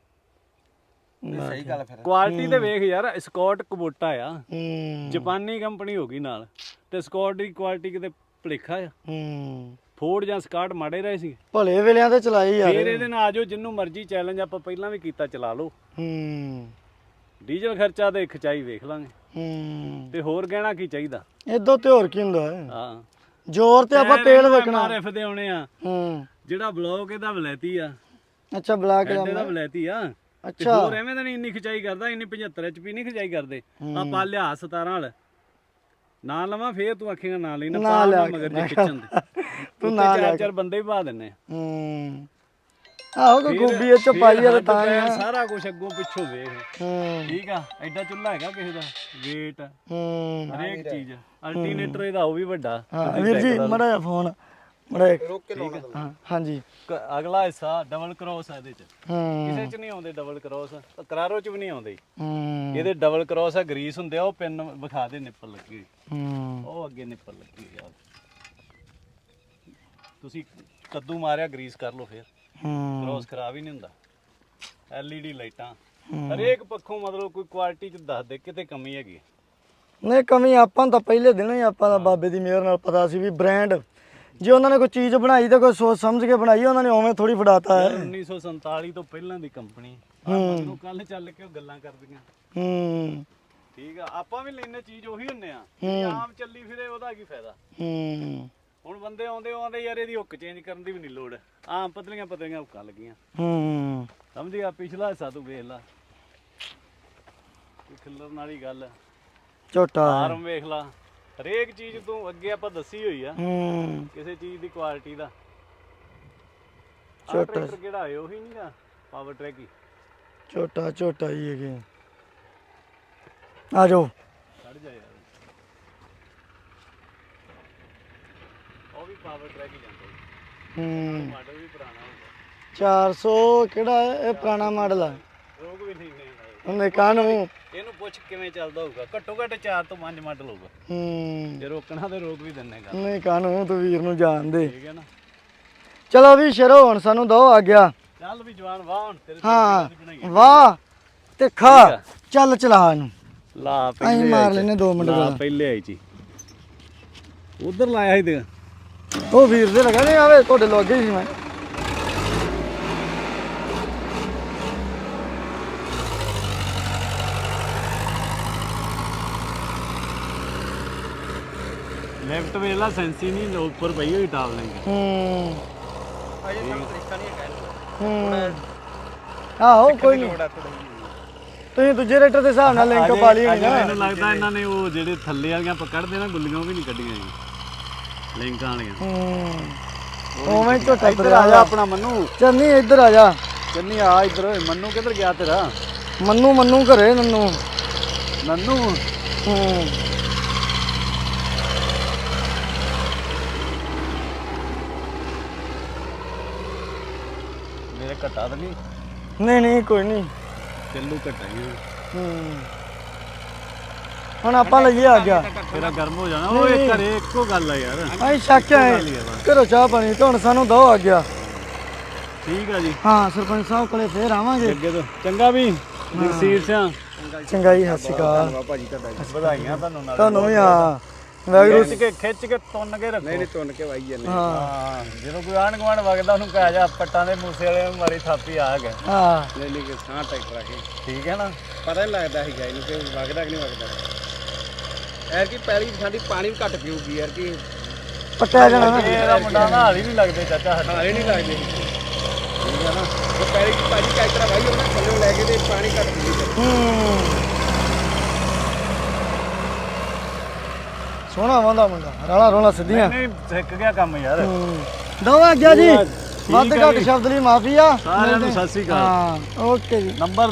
ਸਹੀ ਗੱਲ ਫਿਰ। ਕੁਆਲਿਟੀ ਤੇ ਵੇਖ ਯਾਰ ਸਕਾਟ ਕਬੋਟਾ ਆ। ਹੂੰ। ਜਾਪਾਨੀ ਕੰਪਨੀ ਹੋ ਗਈ ਨਾਲ। ਤੇ ਸਕਾਟ ਦੀ ਕੁਆਲਿਟੀ ਕਿਤੇ ਭਲੇਖਾ ਆ। ਹੂੰ। ਫੋਰਡ ਜਾਂ ਸਕਾਟ ਮਾੜੇ ਰਹੇ ਸੀ। ਭਲੇ ਵੇਲਿਆਂ ਤੇ ਚਲਾਈ ਯਾਰ। ਫੇਰ ਇਹਦੇ ਨਾਲ ਆਜੋ ਜਿੰਨੂੰ ਮਰਜ਼ੀ ਚੈਲੰਜ ਆਪਾਂ ਪਹਿਲਾਂ ਵੀ ਕੀਤਾ ਚਲਾ ਲਓ। ਹੂੰ। ਡੀਜ਼ਲ ਖਰਚਾ ਤੇ ਖਚਾਈ ਵੇਖ ਲਾਂਗੇ। ਹੂੰ। ਤੇ ਹੋਰ ਗਹਿਣਾ ਕੀ ਚਾਹੀਦਾ? ਇਦੋਂ ਤੇ ਹੋਰ ਕੀ ਹੁੰਦਾ? ਹੈ। ਹਾਂ ਜ਼ੋਰ ਤੇ ਆਪਾਂ ਤੇਲ ਵੇਖਣਾ ਦੇ ਆਉਣੇ ਆ। ਹੂੰ। ਜਿਹੜਾ ਬਲੌਕ ਇਹਦਾ ਵਲੈਤੀ ਆ। ਅੱਛਾ ਬਲਾਕ ਦਾ ਐਡੇ ਦਾ ਵਲੈਤੀ ਆ। ਤੇ ਅੱਛਾ। ਹੋਰ ਐਵੇਂ ਤਾਂ ਨਹੀਂ ਇੰਨੀ ਖਚਾਈ ਕਰਦਾ ਇੰਨੀ 75 ਐਚਪੀ ਨਹੀਂ ਖਚਾਈ ਕਰਦੇ। ਆਪਾਂ ਲਿਆ 17 ਵਾਲ। ਨਾ ਲਵਾਂ ਫੇਰ ਤੂੰ ਆਖੇਗਾ ਨਾ ਲੈਣਾ ਨਾ ਪਾ ਲਿਆ ਮਗਰ ਜੇ ਖਿੱਚਣ ਦੇ। ਤੂੰ ਨਾ ਚਾਰ ਚਾਰ ਬੰਦੇ ਹੀ ਪਾ ਦਿੰਨੇ ਆ। ਹੂੰ। ਆਹੋ ਕੋਈ ਖੂਬੀ ਇਹ ਚ ਪਾਈ ਆ ਤਾਂ ਤਾਂ ਹੀ ਆ। ਸਾਰਾ ਕੁਝ ਅੱਗੋਂ ਪਿੱਛੋਂ ਵੇਖ। ਹੂੰ। ਠੀਕ ਆ ਐਡਾ ਚੁੱਲ੍ਹਾ ਹੈਗਾ ਕਿਸੇ ਦਾ ਵੇਟ ਹੂੰ। ਹਰੇਕ ਚੀਜ਼ ਅਲਟਰਨੇਟਰ ਇਹਦਾ ਉਹ ਵੀ ਵੱਡਾ। ਹਾਂ ਵੀਰ ਜੀ ਮੜਾ ਫੋਨ ਮੜਾ ਰੋਕ ਕੇ ਲਾਉਣਾ ਹਾਂ। ਹਾਂਜੀ। ਕ- ਅਗਲਾ ਹਿੱਸਾ ਡਬਲ ਕ੍ਰੋਸ ਆ ਇਹਦੇ ਚ। ਹੂੰ। ਕਿਸੇ ਚ ਨਹੀਂ ਆਉਂਦੇ ਡਬਲ ਕ੍ਰੋਸ ਕਰਾਰੋ ਚ ਵੀ ਨਹੀਂ ਆਉਂਦੇ। ਹੂੰ। ਇਹਦੇ ਡਬਲ ਕ੍ਰੋਸ ਆ ਗਰੀਸ ਹੁੰਦੇ ਆ ਉਹ ਪਿੰਨ ਵਿਖਾ ਦੇ ਨਿੱਪਲ ਲੱਗੀ ਹੋਈ। ਹੂੰ। ਉਹ ਅੱਗੇ ਨਿੱਪਲ ਲੱਗੀ ਹੋਈ ਆ। ਤੁਸੀਂ ਕੱਦੂ ਮਾਰਿਆ ਗਰੀਸ ਕਰ ਲਓ ਫਿਰ। ਹੂੰ। ਕ੍ਰੋਸ ਖਰਾਬ ਹੀ ਨਹੀਂ ਹੁੰਦਾ। ਐਲਈਡੀ ਲਾਈਟਾਂ। ਹਰੇਕ ਪੱਖੋਂ ਮਤਲਬ ਕੋਈ ਕੁਆਲਿਟੀ ਚ ਦੱਸ ਦੇ ਕਿਤੇ ਕਮੀ ਹੈਗੀ ਹੈ। ਨਹੀਂ ਕਮੀ ਆਪਾਂ ਨੂੰ ਤਾਂ ਪਹਿਲੇ ਦਿਨੋਂ ਹੀ ਆਪਾਂ ਦਾ ਬਾਬੇ ਦੀ ਮਿਹਰ ਨਾਲ ਪਤਾ ਸੀ ਵੀ ਬ੍ਰਾਂਡ ਜੇ ਉਹਨਾਂ ਨੇ ਕੋਈ ਚੀਜ਼ ਬਣਾਈ ਤਾਂ ਕੋਈ ਸੋਚ ਸਮਝ ਕੇ ਬਣਾਈ ਉਹਨਾਂ ਨੇ ਉਵੇਂ ਥੋੜੀ ਫੜਾਤਾ ਹੈ। 1947 ਤੋਂ ਪਹਿਲਾਂ ਦੀ ਕੰਪਨੀ ਮੈਨੂੰ ਕੱਲ ਚੱਲ ਕੇ ਉਹ ਗੱਲਾਂ ਕਰਦੀਆਂ। ਹੂੰ। ਠੀਕ ਆ ਆਪਾਂ ਵੀ ਲੈਨੇ ਚੀਜ਼ ਉਹੀ ਹੁੰਨੇ ਆ। ਆਮ ਚੱਲੀ ਫਿਰੇ ਉਹਦਾ ਕੀ ਫਾਇਦਾ? ਹੂੰ। ਹੁਣ ਬੰਦੇ ਆਉਂਦੇ ਆਉਂਦੇ ਯਾਰ ਇਹਦੀ ਹੁੱਕ ਚੇਂਜ ਕਰਨ ਦੀ ਵੀ ਨਹੀਂ ਲੋੜ। ਆਮ ਪਤਲੀਆਂ ਪਤਲੀਆਂ ਹੁੱਕਾਂ ਲੱਗੀਆਂ। ਹੂੰ। ਸਮਝ ਗਿਆ? ਪਿਛਲਾ ਹਿੱਸਾ ਤੂੰ ਵੇਖ ਲਾ। ਖਿੱਲਰਨ ਵਾਲੀ ਗੱਲ। ਝੋਟਾ। ਆਰਮ ਵੇਖ ਲਾ। ਹਰੇਕ ਚੀਜ਼ ਤੂੰ ਅੱਗੇ ਆਪਾਂ ਦੱਸੀ ਹੋਈ ਆ। ਹੂੰ। ਕਿਸੇ ਚੀਜ਼ ਦੀ ਕੁਆਲਿਟੀ ਦਾ। ਛੋਟਾ। ਟਰੈਕਟਰ ਕਿਹੜਾ ਹੈ ਉਹੀ ਨਹੀਂਗਾ ਪਾਵਰ ਟਰੈਕ ਹੀ। ਝੋਟਾ ਝੋਟਾ ਹੀ ਹੈਗੇ। ਆ ਜਾਓ। ਖੜ ਜਾ ਯਾਰ। ਉਹ ਵੀ ਪਾਵਰ ਟਰੈਕ ਹੀ ਜਾਂਦਾ ਹੂੰ। ਮਾਡਲ ਵੀ ਪੁਰਾਣਾ ਹੋ 400 ਕਿਹੜਾ ਹੈ? ਇਹ ਪੁਰਾਣਾ ਮਾਡਲ ਆ। ਰੋਗ ਵੀ ਨਹੀਂ ਨਹੀਂ ਉਹਨੇ। ਕਾਨੂੰ ਪੁੱਛ ਕਿਵੇਂ ਚੱਲਦਾ ਹੋਊਗਾ? ਘੱਟੋ ਘੱਟ 4 ਤੋਂ 5 ਮਾਡਲ ਹੋਊਗਾ ਹੂੰ। ਜੇ ਰੋਕਣਾ ਤੇ ਰੋਕ ਵੀ ਦਿੰਨੇਗਾ ਨਹੀਂ ਕਾਨੂੰ ਤੂੰ ਵੀਰ ਨੂੰ ਜਾਣਦੇ। ਠੀਕ ਹੈ ਨਾ? ਚਲੋ ਵੀ ਸ਼ਰੋ ਹੁਣ ਸਾਨੂੰ ਦੋ ਆ ਗਿਆ। ਚੱਲ ਵੀ ਜਵਾਨ ਵਾਹ ਹੁਣ ਤੇਰੇ ਹਾਂ ਵਾਹ ਤੇ ਖਾ ਚੱਲ ਚਲਾ ਇਹਨੂੰ। ਲਾ ਅਸੀਂ ਪਹਿਲੇ ਮਾਰ ਲੈਨੇ 2 ਮਿੰਟ ਬਾਅਦ ਪਹਿਲੇ। ਆਈ ਜੀ ਉਧਰ ਲਾਇਆ ਸੀ ਤੇ ਉਹ ਵੀਰ ਦੇ ਲਗਾ ਨਹੀਂ ਆਵੇ ਤੁਹਾਡੇ ਲੱਗੇ ਸੀ ਮੈਂ। ਲੈਫਟ ਵੇਲਾ ਸੈਂਸੀ ਨਹੀਂ ਉੱਪਰ ਪਈ ਹੋਈ ਟਾਲ ਲੈਂਗੇ। ਹੂੰ। ਅਜੇ ਸਾਨੂੰ ਤਰੀਕਾ ਨਹੀਂ ਹੈਗਾ ਹੂੰ ਆਹੋ ਕੋਈ ਨਹੀਂ। ਤੁਸੀਂ ਦੂਜੇ ਰੇਟਰ ਦੇ ਹਿਸਾਬ ਨਾਲ ਲਿੰਕ ਪਾ ਲਈ ਹੋਣੀ ਨਾ। ਮੈਨੂੰ ਲੱਗਦਾ ਇਹਨਾਂ ਨੇ ਉਹ ਜਿਹੜੇ ਥੱਲੇ ਵਾਲੀਆਂ ਪਕੜਦੇ ਨਾ ਗੁੱਲੀਆਂ ਉਹ ਵੀ ਨਹੀਂ ਕੱਢੀਆਂ ਜੀ। ਲਿੰਕਾਂ ਵਾਲੀਆਂ। ਹੂੰ। ਉਵੇਂ ਝੋਟਾ ਇੱਧਰ ਆ ਜਾ ਆਪਣਾ ਮੰਨੂ। ਚੰਨੀ ਇੱਧਰ ਆ ਜਾ। ਚੰਨੀ ਆ ਇੱਧਰ। ਮੰਨੂ ਕਿੱਧਰ ਗਿਆ ਤੇਰਾ? ਮੰਨੂ ਮੰਨੂ ਘਰੇ ਨੰਨੂ ਨੰਨੂ ਹੂੰ ਇਹ ਘਟਾ ਤਾਂ ਨਹੀਂ ਨਹੀਂ ਨਹੀਂ ਕੋਈ ਨਹੀਂ। ਚੱਲੂ ਘਟਾ ਹੀ। ਆ। ਹੁਣ ਆਪਾਂ ਲਈਏ ਆ ਗਿਆ। ਤੇਰਾ ਗਰਮ ਹੋ ਜਾਣਾ। ਉਹ ਇਹ ਘਰੇ ਇੱਕੋ ਗੱਲ ਆ ਯਾਰ। ਆਈ ਸ਼ੱਕ ਹੈ ਕਰੋ ਚਾਹ ਪਾਣੀ ਤੇ ਹੁਣ ਸਾਨੂੰ ਦੋ ਆ ਗਿਆ। ਠੀਕ ਆ ਜੀ। ਹਾਂ ਸਰਪੰਚ ਸਾਹਿਬ ਕੋਲੇ ਫੇਰ ਆਵਾਂਗੇ। ਅੱਗੇ ਤੋਂ। ਚੰਗਾ ਵੀ। ਜਗਸੀਰ ਸਿਆ। ਚੰਗਾ ਜੀ ਸਤਿ ਸ਼੍ਰੀ ਅਕਾਲ। ਵਧਾਈਆਂ ਤੁਹਾਨੂੰ ਨਾਲ ਤੁਹਾਨੂੰ ਵੀ ਹਾਂ। ਵਾਹਿਗੁਰੂ ਖਿੱਚ ਕੇ ਖਿੱਚ ਕੇ ਤੁੰਨ ਕੇ ਰੱਖੋ। ਨਹੀਂ ਨਹੀਂ ਤੁੰਨ ਕੇ ਵਾਈ ਜਾਂਦੇ। ਹਾਂ। ਹਾਂ ਜਦੋਂ ਕੋਈ ਆਣ ਗਵਾਣ ਵਗਦਾ ਉਹਨੂੰ ਕਹਿ ਜਾ ਪੱਟਾਂ ਦੇ ਮੂਸੇ ਵਾਲੇ ਨੂੰ ਮਾਰੀ ਥਾਪੀ ਆ ਗਿਆ। ਹਾਂ। ਨਹੀਂ ਨਹੀਂ ਕਿ ਸਾਹ ਆ ਕੇ। ਠੀਕ ਹੈ ਨਾ? ਪਤਾ ਨਹੀਂ ਲੱਗਦਾ ਸੀਗਾ ਇਹਨੂੰ ਕਿ ਵਗਦਾ ਕਿ ਨਹੀਂ ਵਗਦਾ। ਐਰ ਕੀ ਪੈਲੀ ਸਾਡੀ ਪਾਣੀ ਵੀ ਘੱਟ ਪੀਊਗੀ ਯਾਰ ਕਿ ਪੱਟਿਆ ਜਾਣਾ ਨਾ। ਇਹਦਾ ਮੁੰਡਾ ਨਾਲ ਹੀ ਨਹੀਂ ਲੱਗਦੇ ਚਾਚਾ ਸਾਡੇ ਹਾਲੇ ਨਹੀਂ ਲੱਗਦੇ। ਠੀਕ ਹੈ ਨਾ? ਉਹ ਪੈਲੀ ਦੀ ਭਾਜੀ ਵਾਈ ਉਹਨਾਂ ਥੱਲੇ ਲੈ ਕੇ ਤੇ ਪਾਣੀ ਘੱਟ ਪੀਊਗੀ। ਹੂੰ। ਸੋਹਣਾ ਵਾਂਦਾ ਮੁੰਡਾ ਰਾਲਾ ਰੋਲਾ ਸਿੱਧੀਆਂ। ਨਹੀਂ ਸਿੱਖ ਗਿਆ ਕੰਮ ਯਾਰ। ਹੂੰ। ਦੋ ਆ ਗਿਆ ਜੀ ਵੱਧ ਘੱਟ। ਸ਼ਬਦ ਲਈ ਮਾਫੀ ਆ। ਸਾਰਿਆਂ ਨੂੰ ਸਤਿ ਸ੍ਰੀ ਅਕਾਲ। ਹਾਂ ਓਕੇ ਜੀ। ਨੰਬਰ